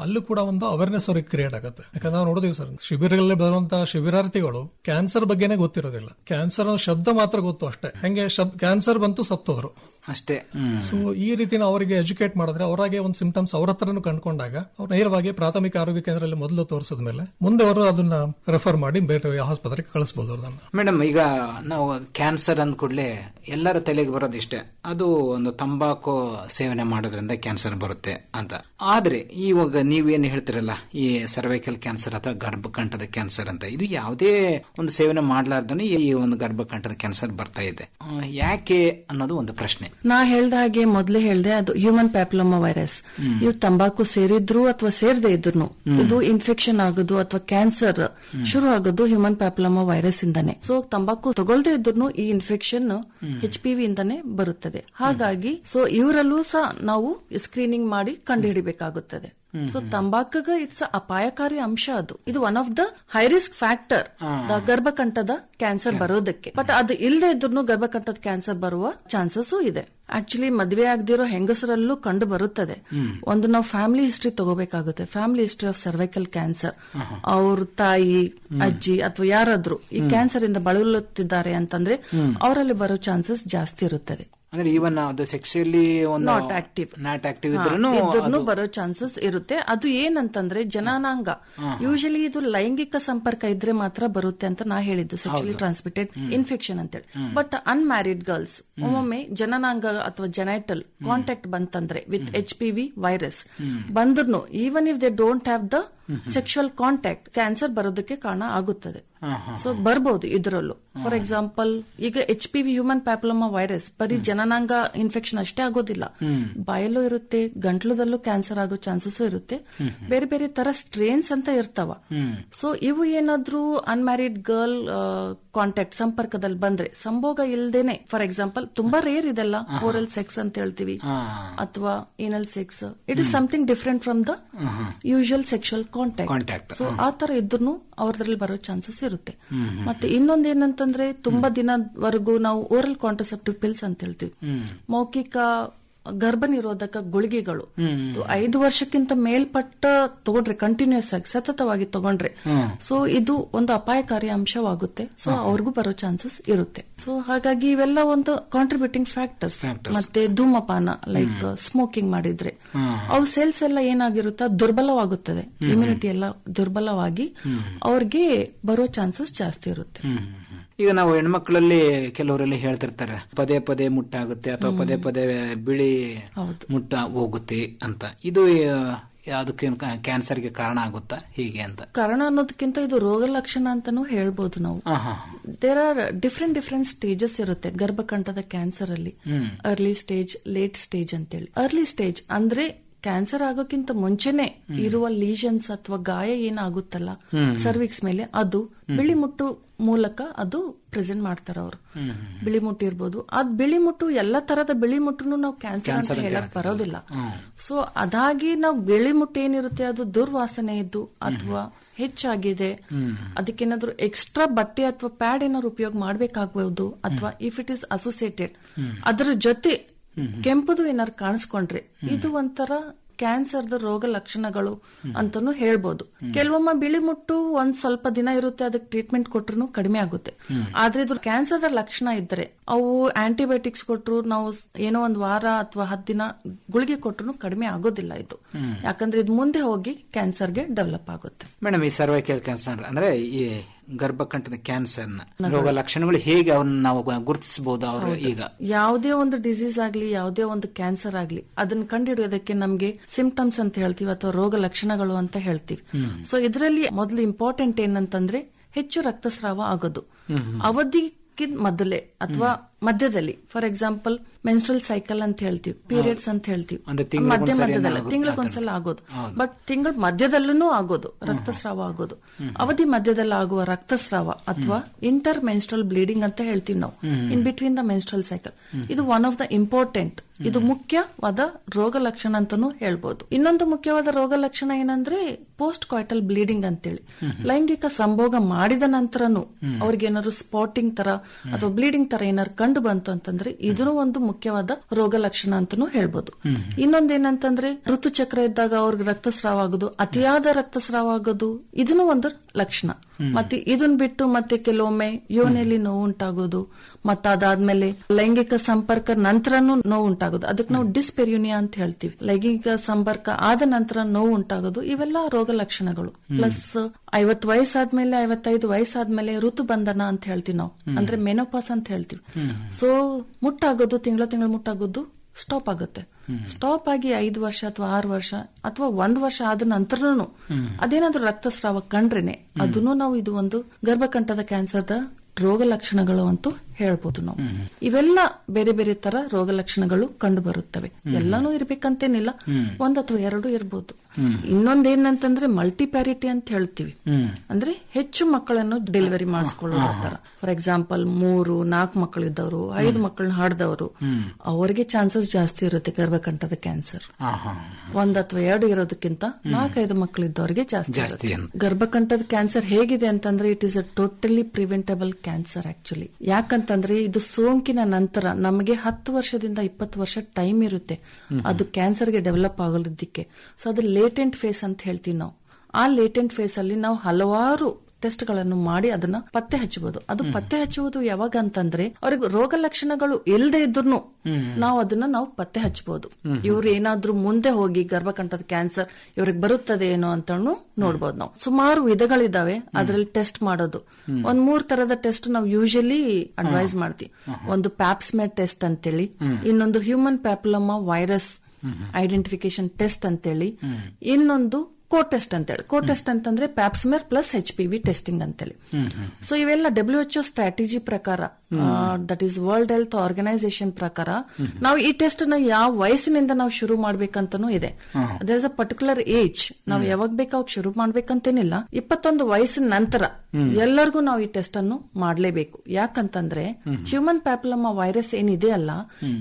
ಅಲ್ಲೂ ಕೂಡ ಒಂದು ಅವೇರ್ನೆಸ್ ಅವ್ರಿಗೆ ಕ್ರಿಯೇಟ್ ಆಗುತ್ತೆ. ಯಾಕಂದ್ರೆ ನಾವು ನೋಡಿದೀವಿ ಸರ್ ಶಿಬಿರಗಳಲ್ಲಿ ಬರುವಂತಹ ಶಿಬಿರಾರ್ಥಿಗಳು ಕ್ಯಾನ್ಸರ್ ಬಗ್ಗೆನೇ ಗೊತ್ತಿರೋದಿಲ್ಲ. ಕ್ಯಾನ್ಸರ್ ಶಬ್ದ ಮಾತ್ರ ಗೊತ್ತು ಅಷ್ಟೇ. ಹೆಂಗೆ ಕ್ಯಾನ್ಸರ್ ಬಂತು ಸತ್ತೋದ್ರು. ಅಷ್ಟೇ. ಸೊ ಈ ರೀತಿ ನಾವು ಅವರಿಗೆ ಎಜುಕೇಟ್ ಮಾಡಿದ್ರೆ ಅವರಾಗೆ ಒಂದು ಸಿಂಪ್ಟಮ್ಸ್ ಅವ್ರ ಹತ್ರನೂ ಕಂಡುಕೊಂಡಾಗ ಅವ್ರು ನೇರವಾಗಿ ಪ್ರಾಥಮಿಕ ಆರೋಗ್ಯ ಕೇಂದ್ರದಲ್ಲಿ ಮೊದಲು ತೋರಿಸಿದ ಮೇಲೆ ಮುಂದೆ ಅವರು ಅದನ್ನ ರೆಫರ್ ಮಾಡಿ ಬೇರೆ ಆಸ್ಪತ್ರೆಗೆ ಕಳಿಸಬಹುದು ಅದನ್ನ ಮೇಡಮ್ ಈಗ ನಾವು ಕ್ಯಾನ್ಸರ್ ಅಂದ ಕೂಡಲೇ ಎಲ್ಲರ ತಲೆಗೆ ಬರೋದು ಇಷ್ಟೇ. ಅದು ಒಂದು ತಂಬಾಕು ಸೇವನೆ ಮಾಡೋದ್ರಿಂದ ಕ್ಯಾನ್ಸರ್ ಬರುತ್ತೆ ಅಂತ. ಆದ್ರೆ ಇವಾಗ ನೀವೇನು ಹೇಳ್ತಿರಲ್ಲ ಈ ಸರ್ವೈಕಲ್ ಕ್ಯಾನ್ಸರ್ ಅಥವಾ ಗರ್ಭಕಂಠದ ಕ್ಯಾನ್ಸರ್ ಅಂತ. ಇದು ಯಾವುದೇ ಒಂದು ಸೇವನೆ ಮಾಡಲಾರ್ದನೆ ಈ ಒಂದು ಗರ್ಭಕಂಠದ ಕ್ಯಾನ್ಸರ್ ಬರ್ತಾ ಇದೆ. ಯಾಕೆ ಅನ್ನೋದು ಒಂದು ಪ್ರಶ್ನೆ. ನಾ ಹೇಳ್ದ ಹಾಗೆ ಮೊದ್ಲೇ ಹೇಳ್ದೆ ಅದು ಹ್ಯೂಮನ್ ಪ್ಯಾಪ್ಲೋಮಾ ವೈರಸ್ ಇವು ತಂಬಾಕು ಸೇರಿದ್ರು ಅಥವಾ ಸೇರದೆ ಇದ್ರು ಇದು ಇನ್ಫೆಕ್ಷನ್ ಆಗೋದು ಅಥವಾ ಕ್ಯಾನ್ಸರ್ ಶುರು ಆಗೋದು ಹ್ಯೂಮನ್ ಪ್ಯಾಪ್ಲೋಮಾ ವೈರಸ್ ಇಂದಾನೆ. ಸೊ ತಂಬಾಕು ತಗೊಳ್ದೆ ಇದ್ರು ಈ ಇನ್ಫೆಕ್ಷನ್ ಎಚ್ ಪಿ ವಿ ಇಂದಾನೆ ಬರುತ್ತದೆ. ಹಾಗಾಗಿ ಸೊ ಇವರಲ್ಲೂ ಸಹ ನಾವು ಸ್ಕ್ರೀನಿಂಗ್ ಮಾಡಿ ಕಂಡುಹಿಡಿಬೇಕಾಗುತ್ತದೆ. ಸೊ ತಂಬಾಕಗ ಇಟ್ಸ್ ಅಪಾಯಕಾರಿ ಅಂಶ ಅದು. ಇದು one of the high. Risk factor ಗರ್ಭಕಂಠದ cancer ಬರೋದಕ್ಕೆ. ಬಟ್ ಅದು ಇಲ್ಲದೆ ಇದ್ರು ಗರ್ಭಕಂಠದ ಕ್ಯಾನ್ಸರ್ ಬರುವ ಚಾನ್ಸಸ್ ಇದೆ. ಆಕ್ಚುಲಿ ಮದುವೆ ಆಗದಿರೋ ಹೆಂಗಸರಲ್ಲೂ ಕಂಡು ಬರುತ್ತದೆ. ಒಂದು ನಾವು family history ತಗೋಬೇಕಾಗುತ್ತೆ. Family history of cervical cancer ಅವ್ರ ತಾಯಿ ಅಜ್ಜಿ ಅಥವಾ ಯಾರಾದ್ರೂ ಈ ಕ್ಯಾನ್ಸರ್ ಇಂದ ಬಳಲುತ್ತಿದ್ದಾರೆ ಅಂತಂದ್ರೆ ಅವರಲ್ಲಿ ಬರೋ ಚಾನ್ಸಸ್ ಜಾಸ್ತಿ ಇರುತ್ತದೆ. ಅಂದ್ರೆ ಈವನ್ ಅದು ಸೆಕ್ಸುಯಲಿ ಒಂದು ನಾಟ್ ಆಕ್ಟಿವ್ ನಾಟ್ ಆಕ್ಟಿವ್ ಇದ್ರೂ ಬರೋ ಚಾನ್ಸಸ್ ಇರುತ್ತೆ. ಅದು ಏನಂತಂದ್ರೆ ಜನನಾಂಗ. ಯೂಶಲಿ ಇದು ಲೈಂಗಿಕ ಸಂಪರ್ಕ ಇದ್ರೆ ಮಾತ್ರ ಬರುತ್ತೆ ಅಂತ ನಾ ಹೇಳಿದ್ದು ಸೆಕ್ಚುಲಿ ಟ್ರಾನ್ಸ್ಮಿಟೆಡ್ ಇನ್ಫೆಕ್ಷನ್ ಅಂತೇಳಿ. ಬಟ್ ಅನ್ಮ್ಯಾರಿಡ್ ಗರ್ಲ್ಸ್ ಒಮ್ಮೊಮ್ಮೆ ಜನನಾಂಗ ಅಥವಾ ಜೆನೈಟಲ್ ಕಾಂಟ್ಯಾಕ್ಟ್ ಬಂತಂದ್ರೆ with H P V virus ಬಂದ್ರು even if they don't have the sexual contact cancer ಬರೋದಕ್ಕೆ ಕಾರಣ ಆಗುತ್ತದೆ. ಸೊ ಬರ್ಬೋದು ಇದರಲ್ಲೂ. ಫಾರ್ ಎಕ್ಸಾಂಪಲ್ ಈಗ H P V human papilloma virus ಬರೀ ಜನನಾಂಗ ಇನ್ಫೆಕ್ಷನ್ ಅಷ್ಟೇ ಆಗೋದಿಲ್ಲ. ಬಾಯಲ್ಲೂ ಇರುತ್ತೆ ಗಂಟ್ಲದಲ್ಲೂ ಕ್ಯಾನ್ಸರ್ ಆಗೋ ಚಾನ್ಸಸ್ ಇರುತ್ತೆ. ಬೇರೆ ಬೇರೆ ತರ ಸ್ಟ್ರೇನ್ಸ್ ಅಂತ ಇರ್ತಾವ. ಸೊ ಇವು ಏನಾದ್ರೂ ಅನ್ಮ್ಯಾರಿಡ್ ಗರ್ಲ್ ಕಾಂಟ್ಯಾಕ್ಟ್ ಸಂಪರ್ಕದಲ್ಲಿ ಬಂದ್ರೆ ಸಂಭೋಗ ಇಲ್ದೇನೆ ಫಾರ್ ಎಕ್ಸಾಂಪಲ್ ತುಂಬಾ ರೇರ್ ಇದೆಲ್ಲ ಓರಲ್ ಸೆಕ್ಸ್ ಅಂತ ಹೇಳ್ತೀವಿ. ಅಥವಾ anal sex it is something different from the usual sexual. Contact so ಆ ತರ ಇದ್ರು ಅವ್ರದ್ರಲ್ಲಿ ಬರೋ ಚಾನ್ಸಸ್ ಇರುತ್ತೆ. ಮತ್ತೆ ಇನ್ನೊಂದ್ ಏನಂತಂದ್ರೆ ತುಂಬಾ ದಿನವರೆಗೂ ನಾವು ಓರಲ್ ಕಾಂಟ್ರಸೆಪ್ಟಿವ್ ಪಿಲ್ಸ್ ಅಂತ ಹೇಳ್ತೀವಿ. ಮೌಖಿಕ ಗರ್ಭ ನಿರೋಧಕ ಗುಳಿಗೆಗಳು ಐದು ವರ್ಷಕ್ಕಿಂತ ಮೇಲ್ಪಟ್ಟ ತಗೊಂಡ್ರೆ ಕಂಟಿನ್ಯೂಸ್ ಆಗಿ ಸತತವಾಗಿ ತಗೊಂಡ್ರೆ. ಸೊ ಇದು ಒಂದು ಅಪಾಯಕಾರಿ ಅಂಶವಾಗುತ್ತೆ. ಸೊ ಅವ್ರಿಗೂ ಬರೋ ಚಾನ್ಸಸ್ ಇರುತ್ತೆ. ಸೊ ಹಾಗಾಗಿ ಇವೆಲ್ಲ ಒಂದು ಕಾಂಟ್ರಿಬ್ಯೂಟಿಂಗ್ ಫ್ಯಾಕ್ಟರ್ಸ್ ಮತ್ತೆ ಧೂಮಪಾನ ಲೈಕ್ ಸ್ಮೋಕಿಂಗ್ ಮಾಡಿದ್ರೆ. ಅವ್ರ ಸೆಲ್ಸ್ ಎಲ್ಲ ಏನಾಗಿರುತ್ತೆ ದುರ್ಬಲವಾಗುತ್ತದೆ. ಇಮ್ಯುನಿಟಿ ಎಲ್ಲ ದುರ್ಬಲವಾಗಿ ಅವ್ರಿಗೆ ಬರೋ ಚಾನ್ಸಸ್ ಜಾಸ್ತಿ ಇರುತ್ತೆ. ಈಗ ನಾವು ಹೆಣ್ಮಕ್ಳಲ್ಲಿ ಕೆಲವರೆಲ್ಲ ಹೇಳ್ತಿರ್ತಾರೆ ಪದೇ ಪದೇ ಮುಟ್ಟಾಗುತ್ತೆ ಅಥವಾ ಪದೇ ಪದೇ ಬಿಳಿ ಮುಟ್ಟ ಹೋಗುತ್ತೆ ಅಂತ. ಇದು ಯಾವುದಕ್ಕೆ ಅದಕ್ಕೆ ಕ್ಯಾನ್ಸರ್ಗೆ ಕಾರಣ ಆಗುತ್ತಾ? ಹೀಗೆ ಅಂತ. ಕಾರಣ ಅನ್ನೋದಕ್ಕಿಂತ ಇದು ರೋಗ ಲಕ್ಷಣ ಅಂತಾನು ಹೇಳ್ಬೋದು ನಾವು. There are different different stages ಇರುತ್ತೆ ಗರ್ಭಕಂಠದ ಕ್ಯಾನ್ಸರ್ ಅಲ್ಲಿ ಅರ್ಲಿ ಸ್ಟೇಜ್ ಲೇಟ್ ಸ್ಟೇಜ್ ಅಂತೇಳಿ. ಅರ್ಲಿ ಸ್ಟೇಜ್ ಅಂದ್ರೆ ಕ್ಯಾನ್ಸರ್ ಆಗೋಕ್ಕಿಂತ ಮುಂಚೆನೆ ಇರುವ ಲೀಷನ್ಸ್ ಅಥವಾ ಗಾಯ ಏನಾಗುತ್ತಲ್ಲ ಸರ್ವಿಕ್ಸ್ ಮೇಲೆ ಅದು ಬಿಳಿ ಮುಟ್ಟು ಮೂಲಕ ಅದು ಪ್ರೆಸೆಂಟ್ ಮಾಡ್ತಾರ ಅವರು. ಬಿಳಿ ಮುಟ್ಟು ಇರ್ಬೋದು. ಅದ್ ಬಿಳಿ ಮುಟ್ಟು ಎಲ್ಲಾ ತರದ ಬಿಳಿ ಮುಟ್ಟುನು ನಾವು ಕ್ಯಾನ್ಸರ್ ಅಂತ ಹೇಳಕ್ ಬರೋದಿಲ್ಲ. ಸೊ ಅದಾಗಿ ನಾವು ಬಿಳಿ ಮುಟ್ಟು ಏನಿರುತ್ತೆ ಅದು ದುರ್ವಾಸನೆ ಇದ್ದು ಅಥವಾ ಹೆಚ್ಚಾಗಿದೆ ಅದಕ್ಕೇನಾದ್ರೂ ಎಕ್ಸ್ಟ್ರಾ ಬಟ್ಟೆ ಅಥವಾ ಪ್ಯಾಡ್ ಏನಾದ್ರು ಉಪಯೋಗ ಮಾಡ್ಬೇಕಾಗ್ಬಹುದು ಅಥವಾ ಇಫ್ ಇಟ್ ಇಸ್ ಅಸೋಸಿಯೇಟೆಡ್ ಅದರ ಜೊತೆ ಕೆಂಪುದು ಏನಾರು ಕಾಣಿಸ್ಕೊಂಡ್ರೆ, ಇದು ಒಂಥರ ಕ್ಯಾನ್ಸರ್ದ ರೋಗ ಲಕ್ಷಣಗಳು ಅಂತಾನು ಹೇಳ್ಬೋದು. ಕೆಲವೊಮ್ಮೆ ಬಿಳಿ ಮುಟ್ಟು ಒಂದ್ ಸ್ವಲ್ಪ ದಿನ ಇರುತ್ತೆ, ಅದಕ್ಕೆ ಟ್ರೀಟ್ಮೆಂಟ್ ಕೊಟ್ರು ಕಡಿಮೆ ಆಗುತ್ತೆ. ಆದ್ರೆ ಇದು ಕ್ಯಾನ್ಸರ್ದ ಲಕ್ಷಣ ಇದ್ರೆ ಅವು ಆಂಟಿಬಯೋಟಿಕ್ಸ್ ಕೊಟ್ರು, ನಾವು ಏನೋ ಒಂದ್ ವಾರ ಅಥವಾ ಹತ್ತು ದಿನ ಗುಳಿಗೆ ಕೊಟ್ರು ಕಡಿಮೆ ಆಗೋದಿಲ್ಲ ಇದು. ಯಾಕಂದ್ರೆ ಇದು ಮುಂದೆ ಹೋಗಿ ಕ್ಯಾನ್ಸರ್ಗೆ ಡೆವಲಪ್ ಆಗುತ್ತೆ. ಮೇಡಮ್, ಈ ಸರ್ವೈಕಲ್ ಕ್ಯಾನ್ಸರ್ ಅಂದ್ರೆ ಈ ಗರ್ಭಕಂಠದ ಕ್ಯಾನ್ಸರ್ ರೋಗ ಲಕ್ಷಣಗಳು ಹೇಗೆ ಅವ್ರನ್ನ ನಾವು ಗುರುತಿಸಬಹುದು ಅವರು ಈಗ? ಯಾವುದೇ ಒಂದು ಡಿಸೀಸ್ ಆಗ್ಲಿ ಯಾವುದೇ ಒಂದು ಕ್ಯಾನ್ಸರ್ ಆಗ್ಲಿ ಅದನ್ನ ಕಂಡುಹಿಡಿಯೋದಕ್ಕೆ ನಮ್ಗೆ ಸಿಂಪ್ಟಮ್ಸ್ ಅಂತ ಹೇಳ್ತೀವಿ ಅಥವಾ ರೋಗ ಲಕ್ಷಣಗಳು ಅಂತ ಹೇಳ್ತೀವಿ. ಸೊ ಇದರಲ್ಲಿ ಮೊದಲು ಇಂಪಾರ್ಟೆಂಟ್ ಏನಂತಂದ್ರೆ ಹೆಚ್ಚು ರಕ್ತಸ್ರಾವ ಆಗೋದು. ಅವಧಿಗಿಂತ ಮೊದಲೇ ಅಥವಾ ಮಧ್ಯದಲ್ಲಿ ಫಾರ್ ಎಕ್ಸಾಂಪಲ್ ಮೆನ್ಸ್ಟ್ರಲ್ ಸೈಕಲ್ ಅಂತ ಹೇಳ್ತೀವಿ ಪೀರಿಯಡ್ಸ್ ಅಂತ ಹೇಳ್ತೀವಿ. ಮಧ್ಯ ಮಧ್ಯದಲ್ಲಿ ಆಗೋದು, ತಿಂಗಳಿಗೊಂದ್ಸಲ ಆಗೋದು. ಬಟ್ ತಿಂಗಳ ಮಧ್ಯದಲ್ಲೂ ಆಗೋದು ರಕ್ತಸ್ರಾವ ಆಗೋದು. ಅವಧಿ ಮಧ್ಯದಲ್ಲಿ ಆಗುವ ರಕ್ತಸ್ರಾವ ಅಥವಾ ಇಂಟರ್ ಮೆನ್ಸ್ಟ್ರಲ್ ಬ್ಲೀಡಿಂಗ್ ಅಂತ ಹೇಳ್ತೀವಿ ನಾವು in between the menstrual cycle ಇದು ಒನ್ ಆಫ್ ದ ಇಂಪಾರ್ಟೆಂಟ್ ಇದು ಮುಖ್ಯವಾದ ರೋಗ ಲಕ್ಷಣ ಅಂತಾನೂ ಹೇಳ್ಬೋದು. ಇನ್ನೊಂದು ಮುಖ್ಯವಾದ ರೋಗ ಲಕ್ಷಣ ಏನಂದ್ರೆ ಪೋಸ್ಟ್ ಕಾಯ್ಟಲ್ ಬ್ಲೀಡಿಂಗ್ ಅಂತೇಳಿ ಲೈಂಗಿಕ ಸಂಭೋಗ ಮಾಡಿದ ನಂತರನು ಅವ್ರಿಗೆ ಏನಾದ್ರು ಸ್ಪಾಟಿಂಗ್ ತರ ಅಥವಾ ಬ್ಲೀಡಿಂಗ್ ತರ ಏನಾದ್ರು ಕಂಡು ಬಂತು ಅಂತಂದ್ರೆ ಇದನ್ನು ಒಂದು ಮುಖ್ಯವಾದ ರೋಗ ಲಕ್ಷಣ ಅಂತಾನು ಹೇಳ್ಬೋದು. ಇನ್ನೊಂದೇನಂತಂದ್ರೆ ಋತುಚಕ್ರ ಇದ್ದಾಗ ಅವ್ರಿಗೆ ರಕ್ತಸ್ರಾವ ಆಗೋದು ಅತಿಯಾದ ರಕ್ತಸ್ರಾವ ಆಗೋದು ಇದನ್ನು ಒಂದು ಲಕ್ಷಣ. ಮತ್ತೆ ಇದನ್ ಬಿಟ್ಟು ಮತ್ತೆ ಕೆಲವೊಮ್ಮೆ ಯೋನೆಯಲ್ಲಿ ನೋವು ಉಂಟಾಗೋದು ಮತ್ತೆ ಅದಾದ್ಮೇಲೆ ಲೈಂಗಿಕ ಸಂಪರ್ಕ ನಂತರನೂ ನೋವು ಉಂಟಾಗೋದು ಅದಕ್ಕೆ ನಾವು ಡಿಸ್ಪೆರ್ಯೂನಿಯಾ ಅಂತ ಹೇಳ್ತೀವಿ. ಲೈಂಗಿಕ ಸಂಪರ್ಕ ಆದ ನಂತರ ನೋವು ಉಂಟಾಗೋದು ಇವೆಲ್ಲ ರೋಗ ಲಕ್ಷಣಗಳು. ಪ್ಲಸ್ ಐವತ್ ವಯಸ್ಸಾದ್ಮೇಲೆ ಐವತ್ತೈದು ವಯಸ್ಸಾದ್ಮೇಲೆ ಋತುಬಂಧನ ಅಂತ ಹೇಳ್ತೀವಿ ನಾವು. ಅಂದ್ರೆ ಮೆನೋಪಾಸ್ ಅಂತ ಹೇಳ್ತೀವಿ. ಸೊ ಮುಟ್ಟಾಗೋದು ತಿಂಗಳ ತಿಂಗಳು ಮುಟ್ಟಾಗೋದು ಸ್ಟಾಪ್ ಆಗುತ್ತೆ. ಸ್ಟಾಪ್ ಆಗಿ ಐದು ವರ್ಷ ಅಥವಾ ಆರು ವರ್ಷ ಅಥವಾ ಒಂದ್ ವರ್ಷ ಆದ ನಂತರನು ಅದೇನಾದ್ರೂ ರಕ್ತಸ್ರಾವ ಕಂಡ್ರೇನೆ ಅದನ್ನು ನಾವು ಇದು ಒಂದು ಗರ್ಭಕಂಠದ ಕ್ಯಾನ್ಸರ್ದ ರೋಗ ಲಕ್ಷಣಗಳು ಅಂತೂ ಹೇಳ್ಬೋದು ನಾವು. ಇವೆಲ್ಲ ಬೇರೆ ಬೇರೆ ತರ ರೋಗ ಲಕ್ಷಣಗಳು ಕಂಡು ಬರುತ್ತವೆ. ಎಲ್ಲಾನು ಇರ್ಬೇಕಂತೇನಿಲ್ಲ. ಒಂದ್ ಅಥವಾ ಎರಡು ಇರ್ಬೋದು. ಇನ್ನೊಂದೇನಂತಂದ್ರೆ ಮಲ್ಟಿಪ್ಯಾರಿಟಿ ಅಂತ ಹೇಳ್ತೀವಿ. ಅಂದ್ರೆ ಹೆಚ್ಚು ಮಕ್ಕಳನ್ನು ಡೆಲಿವರಿ ಮಾಡಿಸ್ಕೊಳ್ಳೋ ತರ ಫಾರ್ ಎಕ್ಸಾಂಪಲ್ ಮೂರು ನಾಲ್ಕು ಮಕ್ಕಳಿದ್ದವರು ಐದು ಮಕ್ಕಳನ್ನ ಹಾಡ್ದವರು ಅವರಿಗೆ ಚಾನ್ಸಸ್ ಜಾಸ್ತಿ ಇರುತ್ತೆ ಗರ್ಭಕಂಠದ ಕ್ಯಾನ್ಸರ್ ಒಂದ್ ಅಥವಾ ಎರಡು ಇರೋದಕ್ಕಿಂತ ನಾಲ್ಕೈದು ಮಕ್ಕಳಿದ್ದವರಿಗೆ ಜಾಸ್ತಿ ಜಾಸ್ತಿ. ಗರ್ಭಕಂಠದ ಕ್ಯಾನ್ಸರ್ ಹೇಗಿದೆ ಅಂತಂದ್ರೆ it is a totally preventable cancer actually ಯಾಕಂತಂದ್ರೆ ಇದು ಸೋಂಕಿನ ನಂತರ ನಮಗೆ ಹತ್ತು ವರ್ಷದಿಂದ ಇಪ್ಪತ್ತು ವರ್ಷ ಟೈಮ್ ಇರುತ್ತೆ. ಅದು ಕ್ಯಾನ್ಸರ್ಗೆ ಡೆವಲಪ್ ಆಗಲಿದ್ದಕ್ಕೆ ಸೊ ಅದು ಲೇಟೆಂಟ್ ಫೇಸ್ ಅಂತ ಹೇಳ್ತೀವಿ ನಾವು. ಆ ಲೇಟೆಂಟ್ ಫೇಸ್ ಅಲ್ಲಿ ನಾವು ಹಲವಾರು ಟೆಸ್ಟ್ಗಳನ್ನು ಮಾಡಿ ಅದನ್ನ ಪತ್ತೆ ಹಚ್ಚಬಹುದು. ಅದು ಪತ್ತೆ ಹಚ್ಚುವುದು ಯಾವಾಗ ಅಂತಂದ್ರೆ ಅವ್ರಿಗೆ ರೋಗ ಲಕ್ಷಣಗಳು ಇಲ್ಲದೆ ಇದ್ರು ನಾವು ಅದನ್ನ ನಾವು ಪತ್ತೆ ಹಚ್ಚಬಹುದು. ಇವ್ರು ಏನಾದ್ರೂ ಮುಂದೆ ಹೋಗಿ ಗರ್ಭಕಂಠದ ಕ್ಯಾನ್ಸರ್ ಇವ್ರಿಗೆ ಬರುತ್ತದೆ ಏನೋ ಅಂತ ನೋಡಬಹುದು ನಾವು. ಸುಮಾರು ವಿಧಗಳಿದಾವೆ. ಅದ್ರಲ್ಲಿ ಟೆಸ್ಟ್ ಮಾಡೋದು. ಒಂದ್ ಮೂರ್ ತರದ ಟೆಸ್ಟ್ ನಾವು ಯೂಶಲಿ ಅಡ್ವೈಸ್ ಮಾಡ್ತೀವಿ. ಒಂದು ಪ್ಯಾಪ್ಸ್ಮೇರ್ ಟೆಸ್ಟ್ ಅಂತೇಳಿ ಇನ್ನೊಂದು human papilloma virus identification test ಅಂತೇಳಿ ಇನ್ನೊಂದು ಕೋ ಟೆಸ್ಟ್ ಅಂತೇಳಿ. ಕೋ ಟೆಸ್ಟ್ ಅಂತಂದ್ರೆ pap smear plus H P V testing ಅಂತೇಳಿ. ಸೊ ಇವೆಲ್ಲ ಡಬ್ಲ್ಯೂ ಎಚ್ ಸ್ಟ್ರಾಟಜಿ ಪ್ರಕಾರ that is world health organization ಪ್ರಕಾರ ನಾವು ಈ ಟೆಸ್ಟ್ನ ಯಾವ ವಯಸ್ಸಿನಿಂದ ನಾವು ಶುರು ಮಾಡ್ಬೇಕಂತನೂ ಇದೆ. There is a particular age ನಾವು ಯಾವಾಗ ಅವಾಗ ಶುರು ಮಾಡ್ಬೇಕಂತೇನಿಲ್ಲ. ಇಪ್ಪತ್ತೊಂದು ವಯಸ್ಸಿನ ನಂತರ ಎಲ್ಲರಿಗೂ ನಾವು ಈ ಟೆಸ್ಟ್ ಅನ್ನು ಮಾಡಲೇಬೇಕು. ಯಾಕಂತಂದ್ರೆ ಹ್ಯೂಮನ್ ಪ್ಯಾಪ್ಲಮ್ಮ ವೈರಸ್ ಏನಿದೆ ಅಲ್ಲ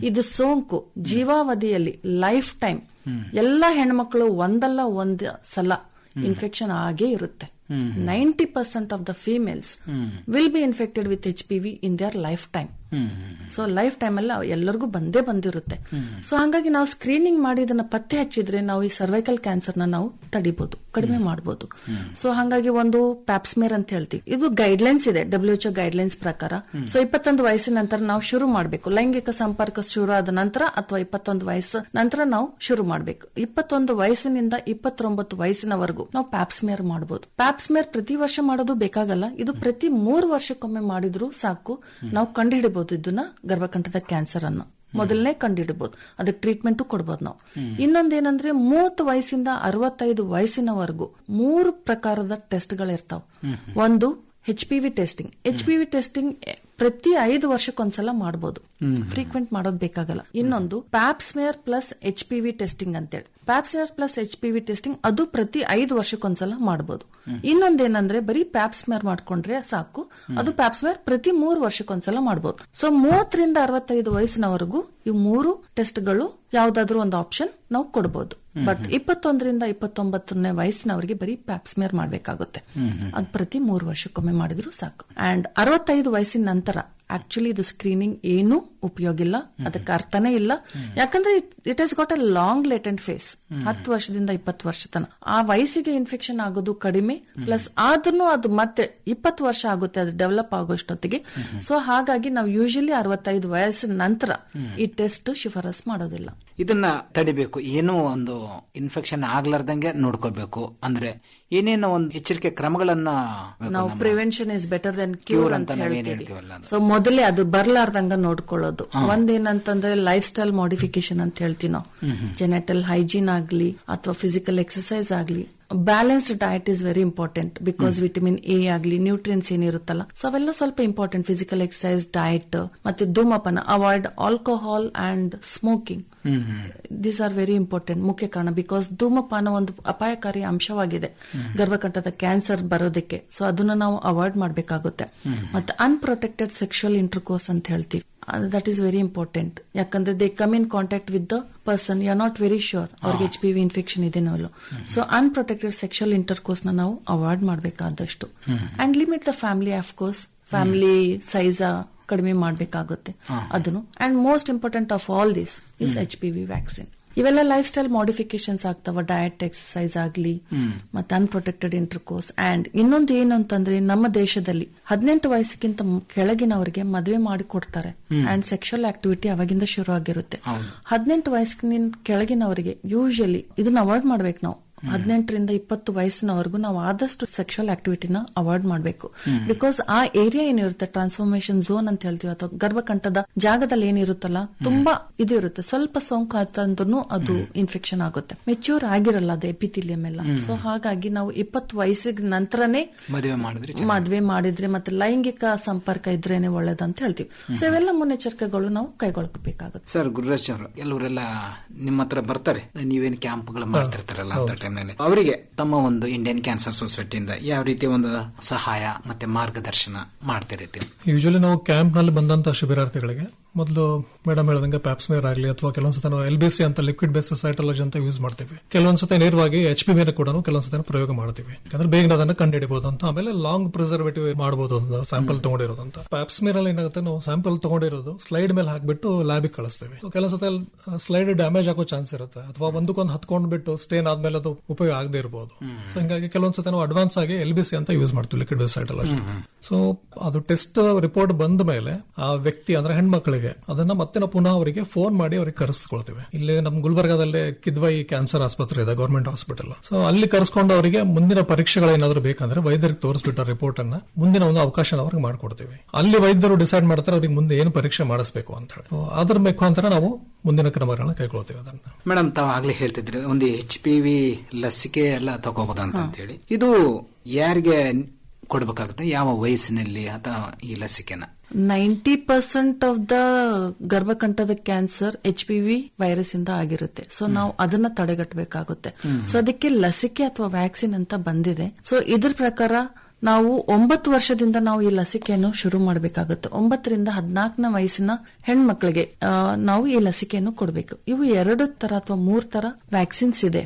ಇದು ಸೋಂಕು ಜೀವಾವಧಿಯಲ್ಲಿ ಲೈಫ್ ಟೈಮ್ ಎಲ್ಲಾ ಹೆಣ್ಮಕ್ಳು ಒಂದಲ್ಲ ಒಂದ್ ಸಲ ಇನ್ಫೆಕ್ಷನ್ ಆಗೇ ಇರುತ್ತೆ. Ninety percent of the females will be infected with H P V in their lifetime so lifetime ಅಲ್ಲಿ ಎಲ್ಲರಿಗೂ ಬಂದೇ ಬಂದಿರುತ್ತೆ. ಸೊ ಹಾಗಾಗಿ ನಾವು ಸ್ಕ್ರೀನಿಂಗ್ ಮಾಡಿ ಇದನ್ನ ಪತ್ತೆ ಹಚ್ಚಿದ್ರೆ ನಾವು ಈ ಸರ್ವೈಕಲ್ ಕ್ಯಾನ್ಸರ್ನ ನಾವು ತಡಿಬಹುದು ಕಡಿಮೆ ಮಾಡಬಹುದು ಸೊ ಹಾಗಾಗಿ ಒಂದು ಪ್ಯಾಪ್ಸ್ಮೇರ್ ಅಂತ ಹೇಳ್ತೀವಿ. ಇದು ಗೈಡ್ಲೈನ್ಸ್ ಇದೆ ಡಬ್ಲ್ಯೂ ಗೈಡ್ ಗೈಡ್ಲೈನ್ಸ್ ಪ್ರಕಾರ. ಸೊ ಇಪ್ಪತ್ತೊಂದು ವಯಸ್ಸಿನ ನಂತರ ನಾವು ಶುರು ಮಾಡಬೇಕು. ಲೈಂಗಿಕ ಸಂಪರ್ಕ ಶುರು ಆದ ನಂತರ ಅಥವಾ ಇಪ್ಪತ್ತೊಂದು ವಯಸ್ಸು ನಂತರ ನಾವು ಶುರು ಮಾಡಬೇಕು. ಇಪ್ಪತ್ತೊಂದು ವಯಸ್ಸಿನಿಂದ ಇಪ್ಪತ್ತೊಂಬತ್ತು ವಯಸ್ಸಿನವರೆಗೂ ನಾವು ಪ್ಯಾಪ್ಸ್ಮೇರ್ ಮಾಡಬಹುದು ಪ್ಯಾಪ್ಸ್ಮೇರ್ ಪ್ರತಿ ವರ್ಷ ಮಾಡೋದು ಬೇಕಾಗಲ್ಲ. ಇದು ಪ್ರತಿ ಮೂರು ವರ್ಷಕ್ಕೊಮ್ಮೆ ಮಾಡಿದ್ರು ಸಾಕು. ನಾವು ಕಂಡುಹಿಡಬಹುದು ಇದನ್ನ ಗರ್ಭಕಂಠದ ಕ್ಯಾನ್ಸರ್ ಅನ್ನು ಮೊದಲನೇ ಕಂಡುಹಿಡಬಹುದು ಅದಕ್ಕೆ ಟ್ರೀಟ್ಮೆಂಟ್ ಕೊಡಬಹುದು ನಾವು. ಇನ್ನೊಂದೇನಂದ್ರೆ ಮೂವತ್ತು ವಯಸ್ಸಿಂದ ಅರವತ್ತೈದು ವಯಸ್ಸಿನವರೆಗೂ ಮೂರು ಪ್ರಕಾರದ ಟೆಸ್ಟ್ಗಳಿರ್ತಾವ. ಒಂದು H P V testing H P V testing ಪ್ರತಿ ಐದು ವರ್ಷಕ್ಕೊಂದ್ಸಲ ಮಾಡಬಹುದು ಫ್ರೀಕ್ವೆಂಟ್ ಮಾಡೋದ್ ಬೇಕಾಗಲ್ಲ. ಇನ್ನೊಂದು pap smear plus H P V testing ಅಂತೇಳಿ. Pap smear plus H P V testing ಅದು ಪ್ರತಿ ಐದು ವರ್ಷಕ್ಕೊಂದ್ಸಲ ಮಾಡಬಹುದು ಇನ್ನೊಂದೇನಂದ್ರೆ ಬರೀ ಪ್ಯಾಪ್ಸ್ಮೇರ್ ಮಾಡ್ಕೊಂಡ್ರೆ ಸಾಕು. ಅದು ಪ್ಯಾಪ್ಸ್ಮೇರ್ ಪ್ರತಿ ಮೂರು ವರ್ಷಕ್ಕೊಂದ್ಸಲ ಮಾಡಬಹುದು ಸೊ ಮೂವತ್ತರಿಂದ ಅರವತ್ತೈದು ವಯಸ್ಸಿನವರೆಗೂ ಈ ಮೂರು ಟೆಸ್ಟ್ಗಳು ಯಾವ್ದಾದ್ರು ಒಂದು ಆಪ್ಷನ್ ನಾವು ಕೊಡಬಹುದು ಬಟ್ ಇಪ್ಪತ್ತೊಂದರಿಂದ ಇಪ್ಪತ್ತೊಂಬತ್ತನೇ ವಯಸ್ಸಿನವರಿಗೆ ಬರೀ ಪ್ಯಾಪ್ಸ್ಮೇರ್ ಮಾಡ್ಬೇಕಾಗುತ್ತೆ. ಅದು ಪ್ರತಿ ಮೂರು ವರ್ಷಕ್ಕೊಮ್ಮೆ ಮಾಡಿದ್ರು ಸಾಕು. ಅಂಡ್ ಅರವತ್ತೈದು ವಯಸ್ಸಿನ ನಂತರ ಆಕ್ಚುಲಿ ಇದು ಸ್ಕ್ರೀನಿಂಗ್ ಏನೂ ಉಪಯೋಗ ಇಲ್ಲ, ಅದಕ್ಕೆ ಅರ್ಥನೇ ಇಲ್ಲ. ಯಾಕಂದ್ರೆ it has got a long latent phase ಹತ್ತು ವರ್ಷದಿಂದ ಇಪ್ಪತ್ತು ವರ್ಷ ತನ. ಆ ವಯಸ್ಸಿಗೆ ಇನ್ಫೆಕ್ಷನ್ ಆಗೋದು ಕಡಿಮೆ ಪ್ಲಸ್ ಆದ್ರೂ ಅದು ಮತ್ತೆ ಇಪ್ಪತ್ತು ವರ್ಷ ಆಗುತ್ತೆ, ಅದು ಡೆವಲಪ್ ಆಗೋಷ್ಟೊತ್ತಿಗೆ ಸೊ ಹಾಗಾಗಿ ನಾವು ಯೂಶಲಿ ಅರವತ್ತೈದು ವಯಸ್ಸಿನ ನಂತರ ಈ ಟೆಸ್ಟ್ ಶಿಫಾರಸ್ ಮಾಡೋದಿಲ್ಲ. ಇದನ್ನ ತಡಿಬೇಕು. ಏನೋ ಒಂದು ಇನ್ಫೆಕ್ಷನ್ ಆಗ್ಲಾರ್ದಂಗೆ ನೋಡ್ಕೋಬೇಕು. ಅಂದ್ರೆ ಏನೇನೋ ಒಂದು ಎಚ್ಚರಿಕೆ ಕ್ರಮಗಳನ್ನ ನಾವು prevention is better than cure ಅಂತ ಹೇಳ್ತೀವಲ್ಲ. ಸೊ ಮೊದಲೇ ಅದು ಬರ್ಲಾರ್ದಂಗ ನೋಡ್ಕೊಳ್ಳೋದು. ಒಂದೇನಂತಂದ್ರೆ ಲೈಫ್ ಸ್ಟೈಲ್ ಮಾಡಿಫಿಕೇಶನ್ ಅಂತ ಹೇಳ್ತೀವಿ ನಾವು. ಜೆನೆಟಲ್ ಹೈಜೀನ್ ಆಗ್ಲಿ ಅಥವಾ ಫಿಸಿಕಲ್ ಎಕ್ಸರ್ಸೈಸ್ ಆಗ್ಲಿ. Balanced diet is very important because vitamin A ಆಗಲಿ ನ್ಯೂಟ್ರಿಯನ್ಸ್ ಏನಿರುತ್ತಲ್ಲ ಸೊ ಅವೆಲ್ಲ ಸ್ವಲ್ಪ ಇಂಪಾರ್ಟೆಂಟ್ ಫಿಸಿಕಲ್ ಎಕ್ಸರ್ಸೈಸ್ ಡಯಟ್ ಮತ್ತೆ ಧೂಮಪಾನ avoid alcohol and smoking these are very important ಮುಖ್ಯ ಕಾರಣ. ಬಿಕಾಸ್ ಧೂಮಪಾನ ಒಂದು ಅಪಾಯಕಾರಿ ಅಂಶವಾಗಿದೆ. ಗರ್ಭಕಂಠದ ಕ್ಯಾನ್ಸರ್ ಬರೋದಕ್ಕೆ. ಸೊ ಅದನ್ನ ನಾವು ಅವಾಯ್ಡ್ ಮಾಡಬೇಕಾಗುತ್ತೆ. ಮತ್ತೆ ಅನ್ಪ್ರೊಟೆಕ್ಟೆಡ್ ಸೆಕ್ಷುವಲ್ ಇಂಟರ್ಕೋರ್ಸ್ ಅಂತ ಹೇಳ್ತೀವಿ. ದಟ್ ಈಸ್ ವೆರಿ ಇಂಪಾರ್ಟೆಂಟ್ ಯಾಕಂದ್ರೆ they come in contact with the person you are not very sure ಅವ್ರಿಗೆ ಎಚ್ ಪಿ ವಿ ಇನ್ಫೆಕ್ಷನ್ ಇದೆನೋ ಅಲ್ಲೋ ಸೊ ಅನ್ಪ್ರೊಟೆಕ್ಟೆಡ್ ಇಂಟರ್ ಇಂಟರ್ಕೋರ್ಸ್ನ ನಾವು avoid ಮಾಡಬೇಕಾದಷ್ಟು. And limit the family of course family size ಕಡಿಮೆ ಮಾಡಬೇಕಾಗುತ್ತೆ ಅದನ್ನು. And most important of all this is H P V vaccine ಇವೆಲ್ಲ ಲೈಫ್ ಸ್ಟೈಲ್ ಮಾಡಿಫಿಕೇಶನ್ಸ್ ಆಗ್ತಾವ ಡಯಟ್ ಎಕ್ಸಸೈಸ್ ಆಗಲಿ ಮತ್ತೆ ಅನ್ಪ್ರೊಟೆಕ್ಟೆಡ್ ಇಂಟರ್ಕೋರ್ಸ್ ಅಂಡ್ ಇನ್ನೊಂದು ಏನು ಅಂತಂದ್ರೆ ನಮ್ಮ ದೇಶದಲ್ಲಿ ಹದಿನೆಂಟು ವಯಸ್ಸಿಗಿಂತ ಕೆಳಗಿನವರಿಗೆ ಮದುವೆ ಮಾಡಿ ಕೊಡ್ತಾರೆ. ಅಂಡ್ ಸೆಕ್ಷುವಲ್ ಆಕ್ಟಿವಿಟಿ ಅವಾಗಿಂದ ಶುರು ಆಗಿರುತ್ತೆ ಹದಿನೆಂಟು ವಯಸ್ಸಿನ ಕೆಳಗಿನವರಿಗೆ ಯೂಶಲಿ ಇದನ್ನ ಅವಾಯ್ಡ್ ಮಾಡ್ಬೇಕು ನಾವು. ಹದಿನೆಂಟರಿಂದ ಇಪ್ಪತ್ತು ವಯಸ್ಸಿನವರೆಗೂ ನಾವು ಆದಷ್ಟು ಸೆಕ್ಷುವಲ್ ಆಕ್ಟಿವಿಟಿನ ಅವಾಯ್ಡ್ ಮಾಡಬೇಕು. ಬಿಕಾಸ್ ಆ ಏರಿಯಾ ಏನಿರುತ್ತೆ ಟ್ರಾನ್ಸ್ಫಾರ್ಮೇಶನ್ ಝೋನ್ ಅಂತ ಹೇಳ್ತೀವಿ ಅಥವಾ ಗರ್ಭಕಂಠದ ಜಾಗದಲ್ಲಿ ಏನಿರುತ್ತಲ್ಲ ತುಂಬಾ ಇದು ಇರುತ್ತೆ. ಸ್ವಲ್ಪ ಸೋಂಕು ಆಯ್ತಂದ್ರೂ ಅದು ಇನ್ಫೆಕ್ಷನ್ ಆಗುತ್ತೆ. ಮೆಚ್ಯೂರ್ ಆಗಿರಲ್ಲ ಅದು ಎಪಿಥಿಲಿಯಂ ಎಲ್ಲ. ಸೊ ಹಾಗಾಗಿ ನಾವು ಇಪ್ಪತ್ತು ವಯಸ್ಸಿಗೆ ನಂತರನೇ ಮದುವೆ ಮಾಡಿದ್ರೆ ಮದ್ವೆ ಮಾಡಿದ್ರೆ ಮತ್ತೆ ಲೈಂಗಿಕ ಸಂಪರ್ಕ ಇದ್ರೇನೆ ಒಳ್ಳೇದಂತ ಹೇಳ್ತೀವಿ. ಸೊ ಇವೆಲ್ಲ ಮುನ್ನೆಚ್ಚರಿಕೆಗಳು ನಾವು ಕೈಗೊಳ್ಳಬೇಕಾಗುತ್ತೆ. ಸರ್ ಗುರುರಾಜ್ ಅವರು ಕೆಲವರೆಲ್ಲ ನಿಮ್ಮ ಹತ್ರ ಬರ್ತಾರೆ. ನೀವೇನು ಕ್ಯಾಂಪ್ಗಳು ಮಾಡ್ತಿರ್ತಾರಲ್ಲ ಅವರಿಗೆ ತಮ್ಮ ಒಂದು ಇಂಡಿಯನ್ ಕ್ಯಾನ್ಸರ್ ಸೊಸೈಟಿಯಿಂದ ಯಾವ ರೀತಿ ಒಂದು ಸಹಾಯ ಮತ್ತೆ ಮಾರ್ಗದರ್ಶನ ಮಾಡ್ತಿರ್ತೀವಿ. ಯೂಶಲಿ ನಾವು ಕ್ಯಾಂಪ್ನಲ್ಲಿ ಬಂದಂತ ಶಿಬಿರಾರ್ಥಿಗಳಿಗೆ ಮೊದಲು ಮೇಡಮ್ ಹೇಳ್ದಂಗೆ ಪ್ಯಾಪ್ಸ್ಮೇರ್ ಆಗಲಿ ಅಥವಾ ಕೆಲವೊಂದ್ಸತಿ ನಾವು ಎಲ್ ಬಿ ಸಿ ಅಂತ ಲಿಕ್ವಿಡ್ ಬೇಸ್ ಸೈಟಾಲಜಿ ಅಂತ ಯೂಸ್ ಮಾಡ್ತೀವಿ. ಕೆಲವೊಂದ್ಸತಿ ನೇರವಾಗಿ ಎಚ್ ಪಿ ಮೇಲೆ ಕೂಡ ಕೆಲವೊಂದ್ಸತಿ ಪ್ರಯೋಗ ಮಾಡ್ತೀವಿ. ಯಾಕಂದ್ರೆ ಬೇಗ ಅದನ್ನ ಕಂಡುಹಿಡಬಹುದು ಅಂತ. ಆಮೇಲೆ ಲಾಂಗ್ ಪ್ರಿಸರ್ವೇಟಿವ್ ಮಾಡಬಹುದು ಅಂತ ಸ್ಯಾಂಪಲ್ ತಗೊಂಡಿರೋದಂತ ಪ್ಯಾಪ್ಸ್ಮೇರ್ ಅಲ್ಲಿ ಏನಾಗುತ್ತೆ ನಾವು ಸ್ಯಾಂಪಲ್ ತಗೊಂಡಿರೋದು ಸ್ಲೈಡ್ ಮೇಲೆ ಹಾಕ್ಬಿಟ್ಟು ಲ್ಯಾಬಿಗೆ ಕಳಿಸ್ತೀವಿ. ಕೆಲವೊಂದ್ಸತಿ ಸ್ಲೈಡ್ ಡ್ಯಾಮೇಜ್ ಆಗೋ ಚಾನ್ಸ್ ಇರುತ್ತೆ. ಅಥವಾ ಒಂದಕ್ಕೊಂದು ಹತ್ಕೊಂಡ್ಬಿಟ್ಟು ಸ್ಟೇನ್ ಆದ್ಮೇಲೆ ಅದು ಉಪಯೋಗ ಆಗದೆ ಇರಬಹುದು ಸೊ ಹಿಂಗಾಗಿ ಕೆಲವೊಂದ್ಸತಿ ನಾವು ಅಡ್ವಾನ್ಸ್ ಆಗಿ ಎಲ್ ಬಿ ಸಿ ಅಂತ ಯೂಸ್ ಮಾಡ್ತೀವಿ ಲಿಕ್ವಿಡ್ ಬೇಸ್ ಸೈಟಾಲಜಿ ಸೊ ಅದು ಟೆಸ್ಟ್ ರಿಪೋರ್ಟ್ ಬಂದ ಮೇಲೆ ಆ ವ್ಯಕ್ತಿ ಅಂದ್ರೆ ಹೆಣ್ಮಕ್ಳಿಗೆ ಅದನ್ನ ಮತ್ತೆ ನಾವು ಪುನಃ ಅವರಿಗೆ ಫೋನ್ ಮಾಡಿ ಅವ್ರಿಗೆ ಕರೆಸ್ಕೊಳ್ತೀವಿ. ಇಲ್ಲಿ ನಮ್ ಗುಲ್ಬರ್ಗಾದಲ್ಲೇ ಕಿದ್ವೈ ಕ್ಯಾನ್ಸರ್ ಆಸ್ಪತ್ರೆ ಇದೆ ಗೌರ್ಮೆಂಟ್ ಹಾಸ್ಪಿಟಲ್ ಸೊ ಅಲ್ಲಿ ಕರೆಸ್ಕೊಂಡು ಅವರಿಗೆ ಮುಂದಿನ ಪರೀಕ್ಷೆಗಳೇನಾದ್ರೂ ಬೇಕಂದ್ರೆ ವೈದ್ಯರಿಗೆ ತೋರಿಸ್ಬಿಟ್ಟು ರಿಪೋರ್ಟ್ ಅನ್ನ ಮುಂದಿನ ಒಂದು ಅವಕಾಶ ಅವ್ರಿಗೆ ಮಾಡ್ಕೊಡ್ತೀವಿ. ಅಲ್ಲಿ ವೈದ್ಯರು ಡಿಸೈಡ್ ಮಾಡ್ತಾರೆ ಅವ್ರಿಗೆ ಮುಂದೆ ಏನು ಪರೀಕ್ಷೆ ಮಾಡಿಸ್ಬೇಕು ಅಂತ ಹೇಳಿ. ಅದ್ರ ಮುಖಾಂತರ ನಾವು ಮುಂದಿನ ಕ್ರಮಗಳನ್ನ ಕೈಗೊಳ್ತೀವಿ ಅದನ್ನ. ಮೇಡಮ್ ತಾವು ಆಗ್ಲೇ ಹೇಳ್ತಿದ್ರಿ ಒಂದು ಎಚ್ ಪಿ ವಿ ಲಸಿಕೆ ಎಲ್ಲ ತಗೋಬಹುದು ಅಂತ ಹೇಳಿ ಇದು ಯಾರಿಗೆ ಕೊಡ್ಬೇಕಾಗುತ್ತೆ? ಯಾವ ವಯಸ್ಸಿನಲ್ಲಿ ಅಥವಾ ಈ ಲಸಿಕೆನ? Ninety percent of the ಗರ್ಭಕಂಠದ cancer H P V virus ಇಂದ ಆಗಿರುತ್ತೆ ಸೊ ನಾವು ಅದನ್ನ ತಡೆಗಟ್ಟಬೇಕಾಗುತ್ತೆ. ಸೊ ಅದಕ್ಕೆ ಲಸಿಕೆ ಅಥವಾ ವ್ಯಾಕ್ಸಿನ್ ಅಂತ ಬಂದಿದೆ. ಸೊ ಇದ್ರ ಪ್ರಕಾರ ನಾವು ಒಂಬತ್ತು ವರ್ಷದಿಂದ ನಾವು ಈ ಲಸಿಕೆಯನ್ನು ಶುರು ಮಾಡಬೇಕಾಗುತ್ತೆ. ಒಂಬತ್ತರಿಂದ ಹದಿನಾಲ್ಕನೇ ವಯಸ್ಸಿನ ಹೆಣ್ಮಕ್ಳಿಗೆ ನಾವು ಈ ಲಸಿಕೆಯನ್ನು ಕೊಡಬೇಕು. ಇವು ಎರಡು ತರ ಅಥವಾ ಮೂರ್ ತರ ವ್ಯಾಕ್ಸಿನ್ಸ್ ಇದೆ.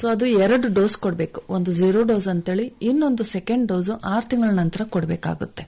ಸೊ ಅದು ಎರಡು ಡೋಸ್ ಕೊಡಬೇಕು. ಒಂದು ಝೀರೋ ಡೋಸ್ ಅಂತೇಳಿ ಇನ್ನೊಂದು ಸೆಕೆಂಡ್ ಡೋಸ್ ಆರು ತಿಂಗಳ ನಂತರ ಕೊಡಬೇಕಾಗುತ್ತೆ.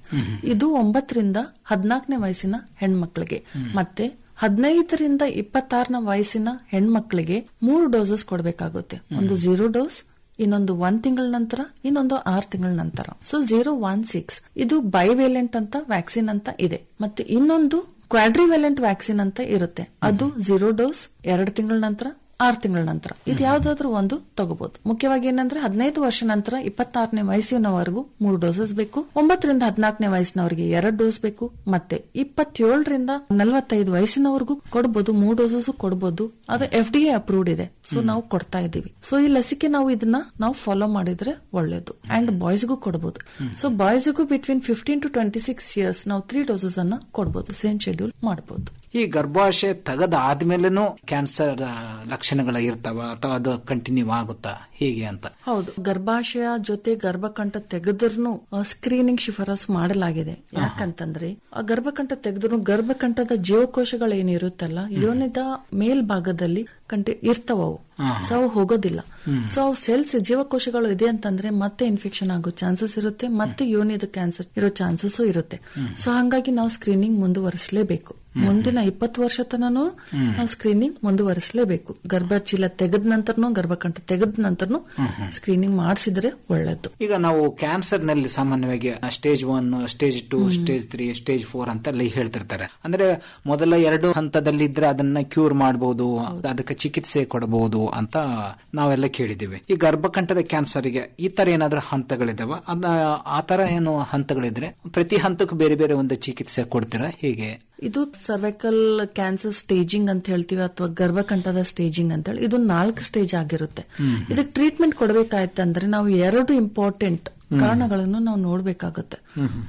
ಇದು ಒಂಬತ್ತರಿಂದ ಹದಿನಾಲ್ಕನೇ ವಯಸ್ಸಿನ ಹೆಣ್ಮಕ್ಳಿಗೆ. ಮತ್ತೆ ಹದಿನೈದರಿಂದ ಇಪ್ಪತ್ತಾರನ ವಯಸ್ಸಿನ ಹೆಣ್ಮಕ್ಳಿಗೆ ಮೂರು ಡೋಸಸ್ ಕೊಡಬೇಕಾಗುತ್ತೆ. ಒಂದು ಝೀರೋ ಡೋಸ್ ಇನ್ನೊಂದು ಒಂದ್ ತಿಂಗಳ ನಂತರ ಇನ್ನೊಂದು ಆರ್ ತಿಂಗಳ ನಂತರ. ಸೊ ಜೀರೋ ಒನ್ ಸಿಕ್ಸ್ ಇದು ಬೈವೇಲೆಂಟ್ ಅಂತ ವ್ಯಾಕ್ಸಿನ್ ಅಂತ ಇದೆ. ಮತ್ತೆ ಇನ್ನೊಂದು ಕ್ವಾಡ್ರಿವೆಲೆಂಟ್ ವ್ಯಾಕ್ಸಿನ್ ಅಂತ ಇರುತ್ತೆ. ಅದು ಝೀರೋ ಡೋಸ್ ಎರಡು ತಿಂಗಳ ನಂತರ ಆರು ತಿಂಗಳ ನಂತರ. ಇದು ಯಾವ್ದಾದ್ರು ಒಂದು ತಗೋಬಹುದು ಮುಖ್ಯವಾಗಿ ಏನಂದ್ರೆ ಹದಿನೈದು ವರ್ಷ ನಂತರ ಇಪ್ಪತ್ತಾರನೇ ವಯಸ್ಸಿನವರೆಗೂ ಮೂರು ಡೋಸಸ್ ಬೇಕು. ಒಂಬತ್ತರಿಂದ ಹದಿನಾಲ್ಕನೇ ವಯಸ್ಸಿನವರಿಗೆ ಎರಡು ಡೋಸ್ ಬೇಕು. ಮತ್ತೆ ಇಪ್ಪತ್ತೇಳರಿಂದ ನಲವತ್ತೈದು ವಯಸ್ಸಿನವರೆಗೂ ಕೊಡಬಹುದು ಮೂರು ಡೋಸಸ್ ಕೊಡಬಹುದು ಅದು ಎಫ್ ಡಿ ಎ ಅಪ್ರೂವ್ಡ್ ಇದೆ. ಸೊ ನಾವು ಕೊಡ್ತಾ ಇದೀವಿ ಸೊ ಈ ಲಸಿಕೆ ನಾವು ಇದನ್ನ ನಾವು ಫಾಲೋ ಮಾಡಿದ್ರೆ ಒಳ್ಳೇದು. ಅಂಡ್ ಬಾಯ್ಸ್ಗೂ ಕೊಡಬಹುದು so ಬಾಯ್ಸ್ಗೂ between fifteen to twenty six years ನಾವು ತ್ರೀ ಡೋಸಸ್ ಅನ್ನ ಕೊಡಬಹುದು ಸೇಮ್ ಶೆಡ್ಯೂಲ್ ಮಾಡಬಹುದು ಈ ಗರ್ಭಾಶಯ ತೆಗೆದ ಆದ್ಮೇಲೆನೂ ಕ್ಯಾನ್ಸರ್ ಲಕ್ಷಣಗಳ ಇರ್ತಾವ ಅಥವಾ ಅದು ಕಂಟಿನ್ಯೂ ಆಗುತ್ತಾ? ಹೇಗೆ ಅಂತ. ಹೌದು. ಗರ್ಭಾಶಯ ಜೊತೆ ಗರ್ಭಕಂಠ ತೆಗೆದ್ರೂ ಸ್ಕ್ರೀನಿಂಗ್ ಶಿಫಾರಸು ಮಾಡಲಾಗಿದೆ. ಯಾಕಂತಂದ್ರೆ ಆ ಗರ್ಭಕಂಠ ತೆಗೆದ್ರು ಗರ್ಭಕಂಠದ ಜೀವಕೋಶಗಳು ಏನಿರುತ್ತಲ್ಲ ಯೋನಿದ ಮೇಲ್ಭಾಗದಲ್ಲಿ ಕಂಟಿ ಇರ್ತಾವ ಅವು ಸೊ ಅವು ಹೋಗೋದಿಲ್ಲ. ಸೊ ಅವು ಸೆಲ್ಸ್ ಜೀವಕೋಶಗಳು ಇದೆ ಅಂತಂದ್ರೆ ಮತ್ತೆ ಇನ್ಫೆಕ್ಷನ್ ಆಗೋ ಚಾನ್ಸಸ್ ಇರುತ್ತೆ ಮತ್ತೆ ಯೋನಿದ ಕ್ಯಾನ್ಸರ್ ಇರೋ ಚಾನ್ಸಸ್ ಇರುತ್ತೆ. ಸೊ ಹಂಗಾಗಿ ನಾವು ಸ್ಕ್ರೀನಿಂಗ್ ಮುಂದುವರಿಸಲೇಬೇಕು. ಮುಂದಿನ ಇಪ್ಪತ್ತು ವರ್ಷ ತನೂ ಸ್ಕ್ರೀನಿಂಗ್ ಮುಂದುವರಿಸಲೇಬೇಕು. ಗರ್ಭಚೀಲ ತೆಗೆದ ನಂತರನು ಗರ್ಭಕಂಠ ತೆಗೆದ ನಂತರನು ಸ್ಕ್ರೀನಿಂಗ್ ಮಾಡಿಸಿದ್ರೆ ಒಳ್ಳೇದು. ಈಗ ನಾವು ಕ್ಯಾನ್ಸರ್ನಲ್ಲಿ ಸಾಮಾನ್ಯವಾಗಿ stage one stage two stage three stage four ಅಂತ ಹೇಳ್ತಿರ್ತಾರೆ. ಅಂದ್ರೆ ಮೊದಲ ಎರಡು ಹಂತದಲ್ಲಿ ಇದ್ರೆ ಅದನ್ನ ಕ್ಯೂರ್ ಮಾಡಬಹುದು ಅದಕ್ಕೆ ಚಿಕಿತ್ಸೆ ಕೊಡಬಹುದು ಅಂತ ನಾವೆಲ್ಲ ಕೇಳಿದ್ದೀವಿ. ಈ ಗರ್ಭಕಂಠದ ಕ್ಯಾನ್ಸರ್ಗೆ ಈ ತರ ಏನಾದ್ರೂ ಹಂತಗಳಿದಾವ? ಅದ ಆತರ ತರ ಏನು ಹಂತಗಳಿದ್ರೆ ಪ್ರತಿ ಹಂತಕ್ಕೂ ಬೇರೆ ಬೇರೆ ಒಂದು ಚಿಕಿತ್ಸೆ ಕೊಡ್ತೀರಾ? ಹೇಗೆ? ಇದು ಸರ್ವೈಕಲ್ ಕ್ಯಾನ್ಸರ್ ಸ್ಟೇಜಿಂಗ್ ಅಂತ ಹೇಳ್ತೀವಿ ಅಥವಾ ಗರ್ಭಕಂಠದ ಸ್ಟೇಜಿಂಗ್ ಅಂತ ಹೇಳಿ. ಇದು ನಾಲ್ಕು ಸ್ಟೇಜ್ ಆಗಿರುತ್ತೆ. ಇದಕ್ಕೆ ಟ್ರೀಟ್ಮೆಂಟ್ ಕೊಡಬೇಕಾಯ್ತಂದ್ರೆ ನಾವು ಎರಡು ಇಂಪಾರ್ಟೆಂಟ್ ಕಾರಣಗಳನ್ನು ನಾವು ನೋಡ್ಬೇಕಾಗುತ್ತೆ.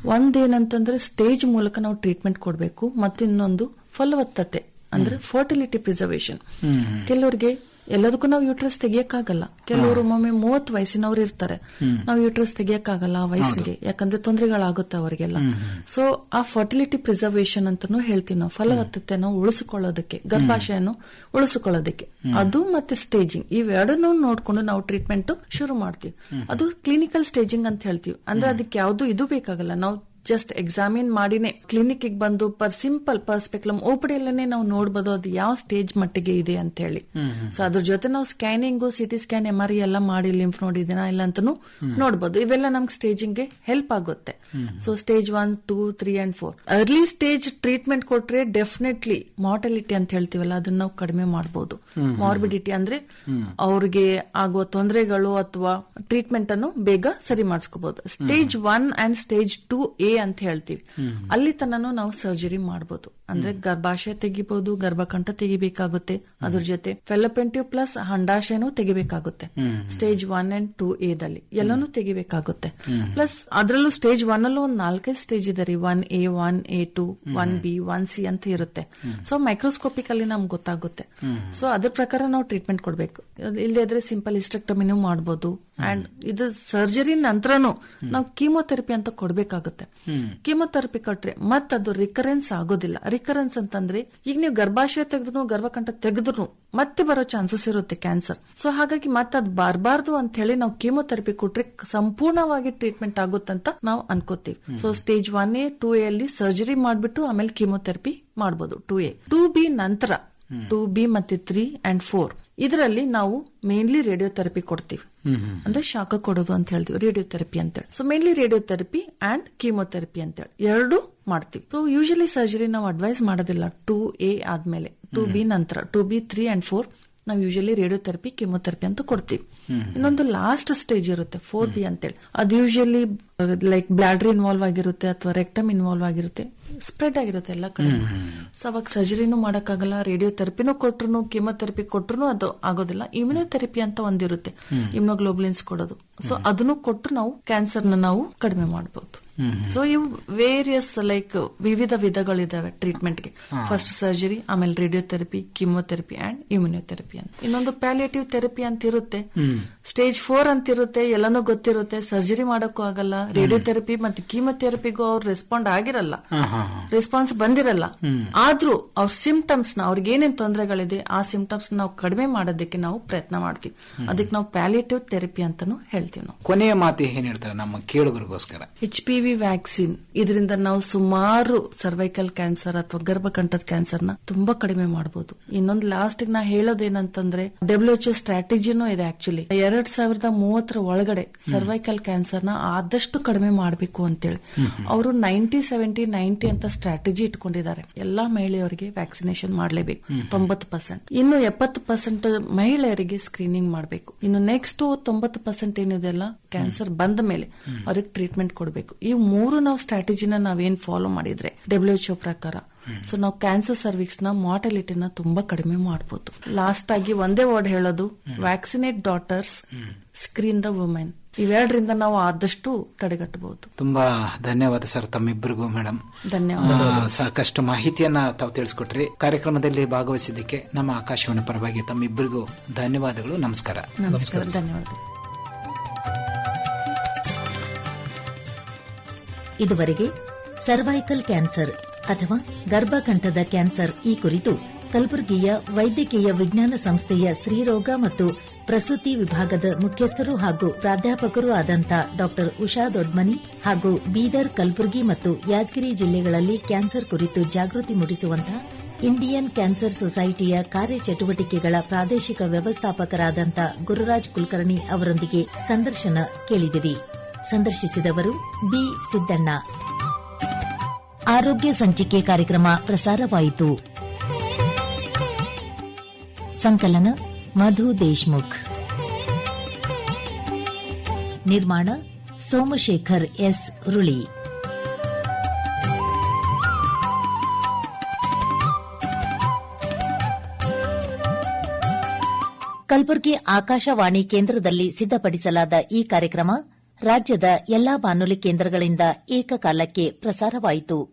ಒಂದೇನಂತಂದ್ರೆ ಸ್ಟೇಜ್ ಮೂಲಕ ನಾವು ಟ್ರೀಟ್ಮೆಂಟ್ ಕೊಡಬೇಕು ಮತ್ತಿನ್ನೊಂದು ಫಲವತ್ತತೆ ಅಂದ್ರೆ ಫರ್ಟಿಲಿಟಿ ಪ್ರಿಸರ್ವೇಶನ್ ಕೆಲವರಿಗೆ ಎಲ್ಲದಕ್ಕೂ ನಾವು ಯೂಟ್ರಸ್ ತೆಗಿಯಕ್ಕಾಗಲ್ಲ. ಕೆಲವರು ಒಮ್ಮೊಮ್ಮೆ ಮೂವತ್ತು ವಯಸ್ಸಿನವ್ರು ಇರ್ತಾರೆ. ನಾವು ಯೂಟ್ರಸ್ ತೆಗಿಯಕ್ಕಾಗಲ್ಲ ಆ ವಯಸ್ಸಿಗೆ. ಯಾಕಂದ್ರೆ ತೊಂದರೆಗಳಾಗುತ್ತೆ ಅವರಿಗೆಲ್ಲ. ಸೊ ಆ ಫರ್ಟಿಲಿಟಿ ಪ್ರಿಸರ್ವೇಶನ್ ಅಂತಾನು ಹೇಳ್ತೀವಿ ನಾವು. ಫಲವತ್ತತೆಯನ್ನು ಉಳಿಸಿಕೊಳ್ಳೋದಕ್ಕೆ ಗರ್ಭಾಶಯನ್ನು ಉಳಿಸಿಕೊಳ್ಳೋದಕ್ಕೆ. ಅದು ಮತ್ತೆ ಸ್ಟೇಜಿಂಗ್ ಇವೆರಡನ್ನೂ ನೋಡ್ಕೊಂಡು ನಾವು ಟ್ರೀಟ್ಮೆಂಟ್ ಶುರು ಮಾಡ್ತೀವಿ. ಅದು ಕ್ಲಿನಿಕಲ್ ಸ್ಟೇಜಿಂಗ್ ಅಂತ ಹೇಳ್ತೀವಿ. ಅಂದ್ರೆ ಅದಕ್ಕೆ ಯಾವ್ದು ಇದು ಬೇಕಾಗಲ್ಲ. ನಾವು ಜಸ್ಟ್ ಎಕ್ಸಾಮಿನ್ ಮಾಡಿನೇ ಕ್ಲಿನಿಕ್ ಬಂದು ಪರ್ ಸಿಂಪಲ್ ಪರ್ ಸ್ಪೆಕ್ಲಮ್ ಓಪಡಿಯಲ್ಲೇ ನಾವು ನೋಡಬಹುದು ಅದು ಯಾವ ಸ್ಟೇಜ್ ಮಟ್ಟಿಗೆ ಇದೆ ಅಂತ ಹೇಳಿ. ಸೊ ಅದ್ರ ಜೊತೆ ನಾವು scanning CT scan M R ಎಲ್ಲ ಮಾಡಿ ಲಿಂಫ್ ನೋಡಿದೀನಾ ಇಲ್ಲ ಅಂತಾನು ನೋಡ್ಬೋದು. ಇವೆಲ್ಲ ನಮ್ಗೆ ಸ್ಟೇಜಿಂಗ್ ಹೆಲ್ಪ್ ಆಗುತ್ತೆ. So stage one two three and four early stage treatment ಕೊಟ್ರೆ ಡೆಫಿನೆಟ್ಲಿ ಮಾರ್ಟಲಿಟಿ ಅಂತ ಹೇಳ್ತೀವಲ್ಲ, ಅದನ್ನ ನಾವು ಕಡಿಮೆ ಮಾಡಬಹುದು ಮಾರ್ಬಿಡಿಟಿ ಅಂದ್ರೆ ಅವ್ರಿಗೆ ಆಗುವ ತೊಂದರೆಗಳು ಅಥವಾ ಟ್ರೀಟ್ಮೆಂಟ್ ಅನ್ನು ಬೇಗ ಸರಿ ಮಾಡಿಸ್ಕೋಬಹುದು stage one and stage two A ಅಂತ ಹೇಳ್ತೀವಿ. ಅಲ್ಲಿ ತನನು ನಾವು ಸರ್ಜರಿ ಮಾಡಬಹುದು ಅಂದ್ರೆ ಗರ್ಭಾಶಯ ತೆಗಿಬಹುದು ಗರ್ಭಕಂಠ ತೆಗಿಬೇಕಾಗುತ್ತೆ ಅದ್ರ ಜೊತೆ. ಫೆಲಪೆಂಟಿವ್ ಪ್ಲಸ್ ಹಂಡಾಶಯನು ತೆಗಿಬೇಕಾಗುತ್ತೆ. Stage one and two A ದಲ್ಲಿ ಎಲ್ಲಾನು ತೆಗಿಬೇಕಾಗುತ್ತೆ. ಪ್ಲಸ್ ಅದರಲ್ಲೂ ಸ್ಟೇಜ್ ಒನ್ ಅಲ್ಲೂ ಒಂದ್ ನಾಲ್ಕೈದು ಸ್ಟೇಜ್ ಇದೆ ರೀ. One A one A two one B one C ಅಂತ ಇರುತ್ತೆ. ಸೊ ಮೈಕ್ರೋಸ್ಕೋಪಿಕ್ ಅಲ್ಲಿ ನಮ್ಗೆ ಗೊತ್ತಾಗುತ್ತೆ. ಸೊ ಅದ್ರ ಪ್ರಕಾರ ನಾವು ಟ್ರೀಟ್ಮೆಂಟ್ ಕೊಡ್ಬೇಕು. ಇಲ್ಲದೆ ಸಿಂಪಲ್ ಇಸ್ಟೆಕ್ಟಮಿನೂ ಮಾಡಬಹುದು ಅಂಡ್ ಇದು ಸರ್ಜರಿ ನಂತರನು ನಾವು ಕೀಮೋಥೆರಪಿ ಅಂತ ಕೊಡ್ಬೇಕಾಗುತ್ತೆ. ಕೀಮೋಥೆರಪಿ ಕೊಟ್ರೆ ಮತ್ ಅದು ರಿಕರೆನ್ಸ್ ಆಗೋದಿಲ್ಲ. ರಿಕರೆನ್ಸ್ ಅಂತಂದ್ರೆ ಈಗ ನೀವು ಗರ್ಭಾಶಯ ತೆಗೆದ್ರು ಗರ್ಭಕಂಠ ತೆಗೆದ್ರು ಮತ್ತೆ ಬರೋ ಚಾನ್ಸಸ್ ಇರುತ್ತೆ ಕ್ಯಾನ್ಸರ್ ಸೊ ಹಾಗಾಗಿ ಮತ್ತೆ ಅದು ಬರಬಾರ್ದು ಅಂತ ಹೇಳಿ ನಾವು ಕೀಮೋಥೆರಪಿ ಕೊಟ್ರೆ ಸಂಪೂರ್ಣವಾಗಿ ಟ್ರೀಟ್ಮೆಂಟ್ ಆಗುತ್ತಂತ ನಾವು ಅನ್ಕೋತೀವಿ. So stage one A two A ಅಲ್ಲಿ ಸರ್ಜರಿ ಮಾಡ್ಬಿಟ್ಟು ಆಮೇಲೆ ಕೀಮೋಥೆರಪಿ ಮಾಡಬಹುದು ಟೂ ಎ ಟೂ ಬಿ ನಂತರ ಟೂ ಬಿ ಮತ್ತೆ ತ್ರೀ ಅಂಡ್ ಫೋರ್ ಇದರಲ್ಲಿ ನಾವು ಮೇನ್ಲಿ ರೇಡಿಯೋಥೆರಪಿ ಕೊಡ್ತೀವಿ. ಅಂದ್ರೆ ಶಾಖ ಕೊಡೋದು ಅಂತ ಹೇಳ್ತೀವಿ ರೇಡಿಯೋಥೆರಪಿ ಅಂತೇಳಿ. So mainly radiotherapy and chemotherapy ಅಂತೇಳಿ. ಎರಡು ಮಾಡ್ತೀವಿ. ಸೊ ಯೂಶಲಿ ಸರ್ಜರಿ ನಾವು ಅಡ್ವೈಸ್ ಮಾಡೋದಿಲ್ಲ. ಟೂ ಎ ಆದ್ಮೇಲೆ ಟೂ ಬಿ ನಂತರ two B three and four ನಾವು ಯೂಶಲಿ ರೇಡಿಯೋಥೆರಪಿ ಕೀಮೋಥೆರಪಿ ಅಂತ ಕೊಡ್ತೀವಿ. ಇನ್ನೊಂದು ಲಾಸ್ಟ್ ಸ್ಟೇಜ್ ಇರುತ್ತೆ ಫೋರ್ ಬಿ ಅಂತೇಳಿ. ಅದು ಯೂಶಲಿ ಲೈಕ್ ಬ್ಲಾಡ್ರಿ ಇನ್ವಾಲ್ವ್ ಆಗಿರುತ್ತೆ ಅಥವಾ ರೆಕ್ಟಮ್ ಇನ್ವಾಲ್ವ್ ಆಗಿರುತ್ತೆ ಸ್ಪ್ರೆಡ್ ಆಗಿರುತ್ತೆ ಎಲ್ಲ ಕಡೆ. ಸೊ ಅವಾಗ ಸರ್ಜರಿನೂ ಮಾಡಕ್ಕಾಗಲ್ಲ ರೇಡಿಯೋಥೆರಪಿನೂ ಕೊಟ್ರು ಕೆಮೊಥೆರಪಿ ಕೊಟ್ರು ಅದು ಆಗೋದಿಲ್ಲ. ಇಮ್ಯುನೋಥೆರಪಿ ಅಂತ ಒಂದಿರುತ್ತೆ ಇಮ್ಯುನೋಗ್ಲೋಬ್ಲಿನ್ಸ್ ಕೊಡೋದು. ಸೊ ಅದನ್ನು ಕೊಟ್ಟು ನಾವು ಕ್ಯಾನ್ಸರ್ನ ನಾವು ಕಡಿಮೆ ಮಾಡಬಹುದು ಸೊ ಇವು ವೇರಿಯಸ್ ಲೈಕ್ ವಿವಿಧ ವಿಧಗಳಿದಾವೆ ಟ್ರೀಟ್ಮೆಂಟ್ಗೆ ಫಸ್ಟ್ ಸರ್ಜರಿ ಆಮೇಲೆ ರೇಡಿಯೋಥೆರಪಿ ಕಿಮೋಥೆರಪಿ ಅಂಡ್ ಇಮ್ಯುನೋಥೆರಪಿ ಅಂತ. ಇನ್ನೊಂದು ಪ್ಯಾಲಿಯೇಟಿವ್ ಥೆರಪಿ ಅಂತ ಇರುತ್ತೆ ಸ್ಟೇಜ್ ಫೋರ್ ಅಂತ ಇರುತ್ತೆ ಎಲ್ಲಾನು ಗೊತ್ತಿರುತ್ತೆ. ಸರ್ಜರಿ ಮಾಡೋಕ್ಕೂ ಆಗಲ್ಲ. ರೇಡಿಯೋಥೆರಪಿ ಮತ್ತೆ ಕೀಮೋಥೆರಪಿಗೂ ಅವ್ರು ರೆಸ್ಪಾಂಡ್ ಆಗಿರಲ್ಲ. ರೆಸ್ಪಾನ್ಸ್ ಬಂದಿರಲ್ಲ. ಆದ್ರೂ ಅವ್ರ ಸಿಂಪ್ಟಮ್ಸ್ನ ಅವ್ರಿಗೆ ಏನೇನ್ ತೊಂದರೆಗಳಿದೆ ಆ ಸಿಂಪ್ಟಮ್ಸ್ ನಾವು ಕಡಿಮೆ ಮಾಡೋದಕ್ಕೆ ನಾವು ಪ್ರಯತ್ನ ಮಾಡ್ತೀವಿ. ಅದಕ್ಕೆ ನಾವು ಪ್ಯಾಲಿಯೇಟಿವ್ ಥೆರಪಿ ಅಂತಾನು ಹೇಳ್ತೀವಿ ನಾವು. ಕೊನೆಯ ಮಾತು ಏನ್ ಹೇಳ್ತಾರೆ ನಮ್ಮ ಕೇಳುಗರಿಗೋಸ್ಕರ? H P V vaccine. ಇದರಿಂದ ನಾವು ಸುಮಾರು ಸರ್ವೈಕಲ್ ಕ್ಯಾನ್ಸರ್ ಅಥವಾ ಗರ್ಭಕಂಠದ ಕ್ಯಾನ್ಸರ್ನ ತುಂಬಾ ಕಡಿಮೆ ಮಾಡಬಹುದು ಇನ್ನೊಂದು ಲಾಸ್ಟ್ ನಾ ಹೇಳೋದೇನಂತಂದ್ರೆ ಡಬ್ಲ್ಯೂ ಎಚ್ ಸ್ಟ್ರಾಟಜಿನೂ ಇದೆ ಆಕ್ಚುಲಿ ಎರಡ್ ಸಾವಿರದ ಮೂವತ್ತರ ಒಳಗಡೆ ಸರ್ವೈಕಲ್ ಕ್ಯಾನ್ಸರ್ನ ಆದಷ್ಟು ಕಡಿಮೆ ಮಾಡಬೇಕು ಅಂತೇಳಿ. ಅವರು ನೈನ್ಟಿ ಸೆವೆಂಟಿ ನೈನ್ಟಿ ಅಂತ ಸ್ಟ್ರಾಟಜಿ ಇಟ್ಕೊಂಡಿದ್ದಾರೆ. ಎಲ್ಲಾ ಮಹಿಳೆಯರಿಗೆ ವ್ಯಾಕ್ಸಿನೇಷನ್ ಮಾಡಲೇಬೇಕು. ತೊಂಬತ್ತು ಪರ್ಸೆಂಟ್ ಇನ್ನು ಎಪ್ಪತ್ತು ಪರ್ಸೆಂಟ್ ಮಹಿಳೆಯರಿಗೆ ಸ್ಕ್ರೀನಿಂಗ್ ಮಾಡಬೇಕು. ಇನ್ನು ನೆಕ್ಸ್ಟ್ ತೊಂಬತ್ತು ಪರ್ಸೆಂಟ್ ಏನಿದೆಲ್ಲ ಕ್ಯಾನ್ಸರ್ ಬಂದ ಮೇಲೆ ಅವ್ರಿಗೆ ಟ್ರೀಟ್ಮೆಂಟ್ ಕೊಡಬೇಕು. ಈ ಮೂರು ನಾವು ಸ್ಟ್ರಾಟಜಿನ ನಾವೇನ್ ಫಾಲೋ ಮಾಡಿದ್ರೆ ಡಬ್ಲ್ಯೂ ಎಚ್ ಪ್ರಕಾರ. ಸೊ ನಾವು ಕ್ಯಾನ್ಸರ್ ಸರ್ವಿಕ್ಸ್ನ ಮಾರ್ಟಾಲಿಟಿನ ತುಂಬಾ ಕಡಿಮೆ ಮಾಡಬಹುದು ಲಾಸ್ಟ್ ಆಗಿ ಒಂದೇ ವರ್ಡ್ ಹೇಳೋದು vaccinate daughters screen the women ಇವೆರಡರಿಂದ ನಾವು ಆದಷ್ಟು ತಡೆಗಟ್ಟಬಹುದು. ತುಂಬಾ ಧನ್ಯವಾದ ಸರ್ ತಮ್ಮಿಬ್ಬರಿಗೂ ಮೇಡಮ್ ಧನ್ಯವಾದ. ಸಾಕಷ್ಟು ಮಾಹಿತಿಯನ್ನ ತಾವು ತಿಳಿಸ್ಕೊಟ್ರಿ. ಕಾರ್ಯಕ್ರಮದಲ್ಲಿ ಭಾಗವಹಿಸಿದ್ದಕ್ಕೆ ನಮ್ಮ ಆಕಾಶವಾಣಿ ಪರವಾಗಿ ತಮ್ಮಿಬ್ಬರಿಗೂ ಧನ್ಯವಾದಗಳು. ನಮಸ್ಕಾರ. ನಮಸ್ಕಾರ ಧನ್ಯವಾದ ಇದುವರೆಗೆ ಸರ್ವೈಕಲ್ ಕ್ಯಾನ್ಸರ್ ಅಥವಾ ಗರ್ಭಕಂಠದ ಕ್ಯಾನ್ಸರ್ ಈ ಕುರಿತು ಕಲಬುರಗಿಯ ವೈದ್ಯಕೀಯ ವಿಜ್ಞಾನ ಸಂಸ್ಥೆಯ ಸ್ತ್ರೀರೋಗ ಮತ್ತು ಪ್ರಸೂತಿ ವಿಭಾಗದ ಮುಖ್ಯಸ್ಥರು ಹಾಗೂ ಪ್ರಾಧ್ಯಾಪಕರು ಆದಂಥ ಡಾ ಉಷಾ ದೊಡ್ಮನಿ ಹಾಗೂ ಬೀದರ್, ಕಲಬುರಗಿ ಮತ್ತು ಯಾದಗಿರಿ ಜಿಲ್ಲೆಗಳಲ್ಲಿ ಕ್ಯಾನ್ಸರ್ ಕುರಿತು ಜಾಗೃತಿ ಮೂಡಿಸುವಂತಹ ಇಂಡಿಯನ್ ಕ್ಯಾನ್ಸರ್ ಸೊಸೈಟಿಯ ಕಾರ್ಯಚಟುವಟಿಕೆಗಳ ಪ್ರಾದೇಶಿಕ ವ್ಯವಸ್ಥಾಪಕರಾದಂಥ ಗುರುರಾಜ್ ಕುಲಕರ್ಣಿ ಅವರೊಂದಿಗೆ ಸಂದರ್ಶನ ಕೇಳಿದಿರಿ. ಸಂದರ್ಶಿಸಿದವರು ಬಿ ಸಿದ್ದಣ್ಣ. ಆರೋಗ್ಯ ಸಂಚಿಕೆ ಕಾರ್ಯಕ್ರಮ ಪ್ರಸಾರವಾಯಿತು. ಸಂಕಲನ ಮಧು ದೇಶ್ಮುಖ್. ನಿರ್ಮಾಣ ಸೋಮಶೇಖರ್ ಎಸ್ ರುಳಿ. ಕಲಬುರಗಿ ಆಕಾಶವಾಣಿ ಕೇಂದ್ರದಲ್ಲಿ ಸಿದ್ದಪಡಿಸಲಾದ ಈ ಕಾರ್ಯಕ್ರಮ ರಾಜ್ಯದ ಎಲ್ಲಾ ಬಾನುಲಿ ಕೇಂದ್ರಗಳಿಂದ ಏಕಕಾಲಕ್ಕೆ ಪ್ರಸಾರವಾಯಿತು.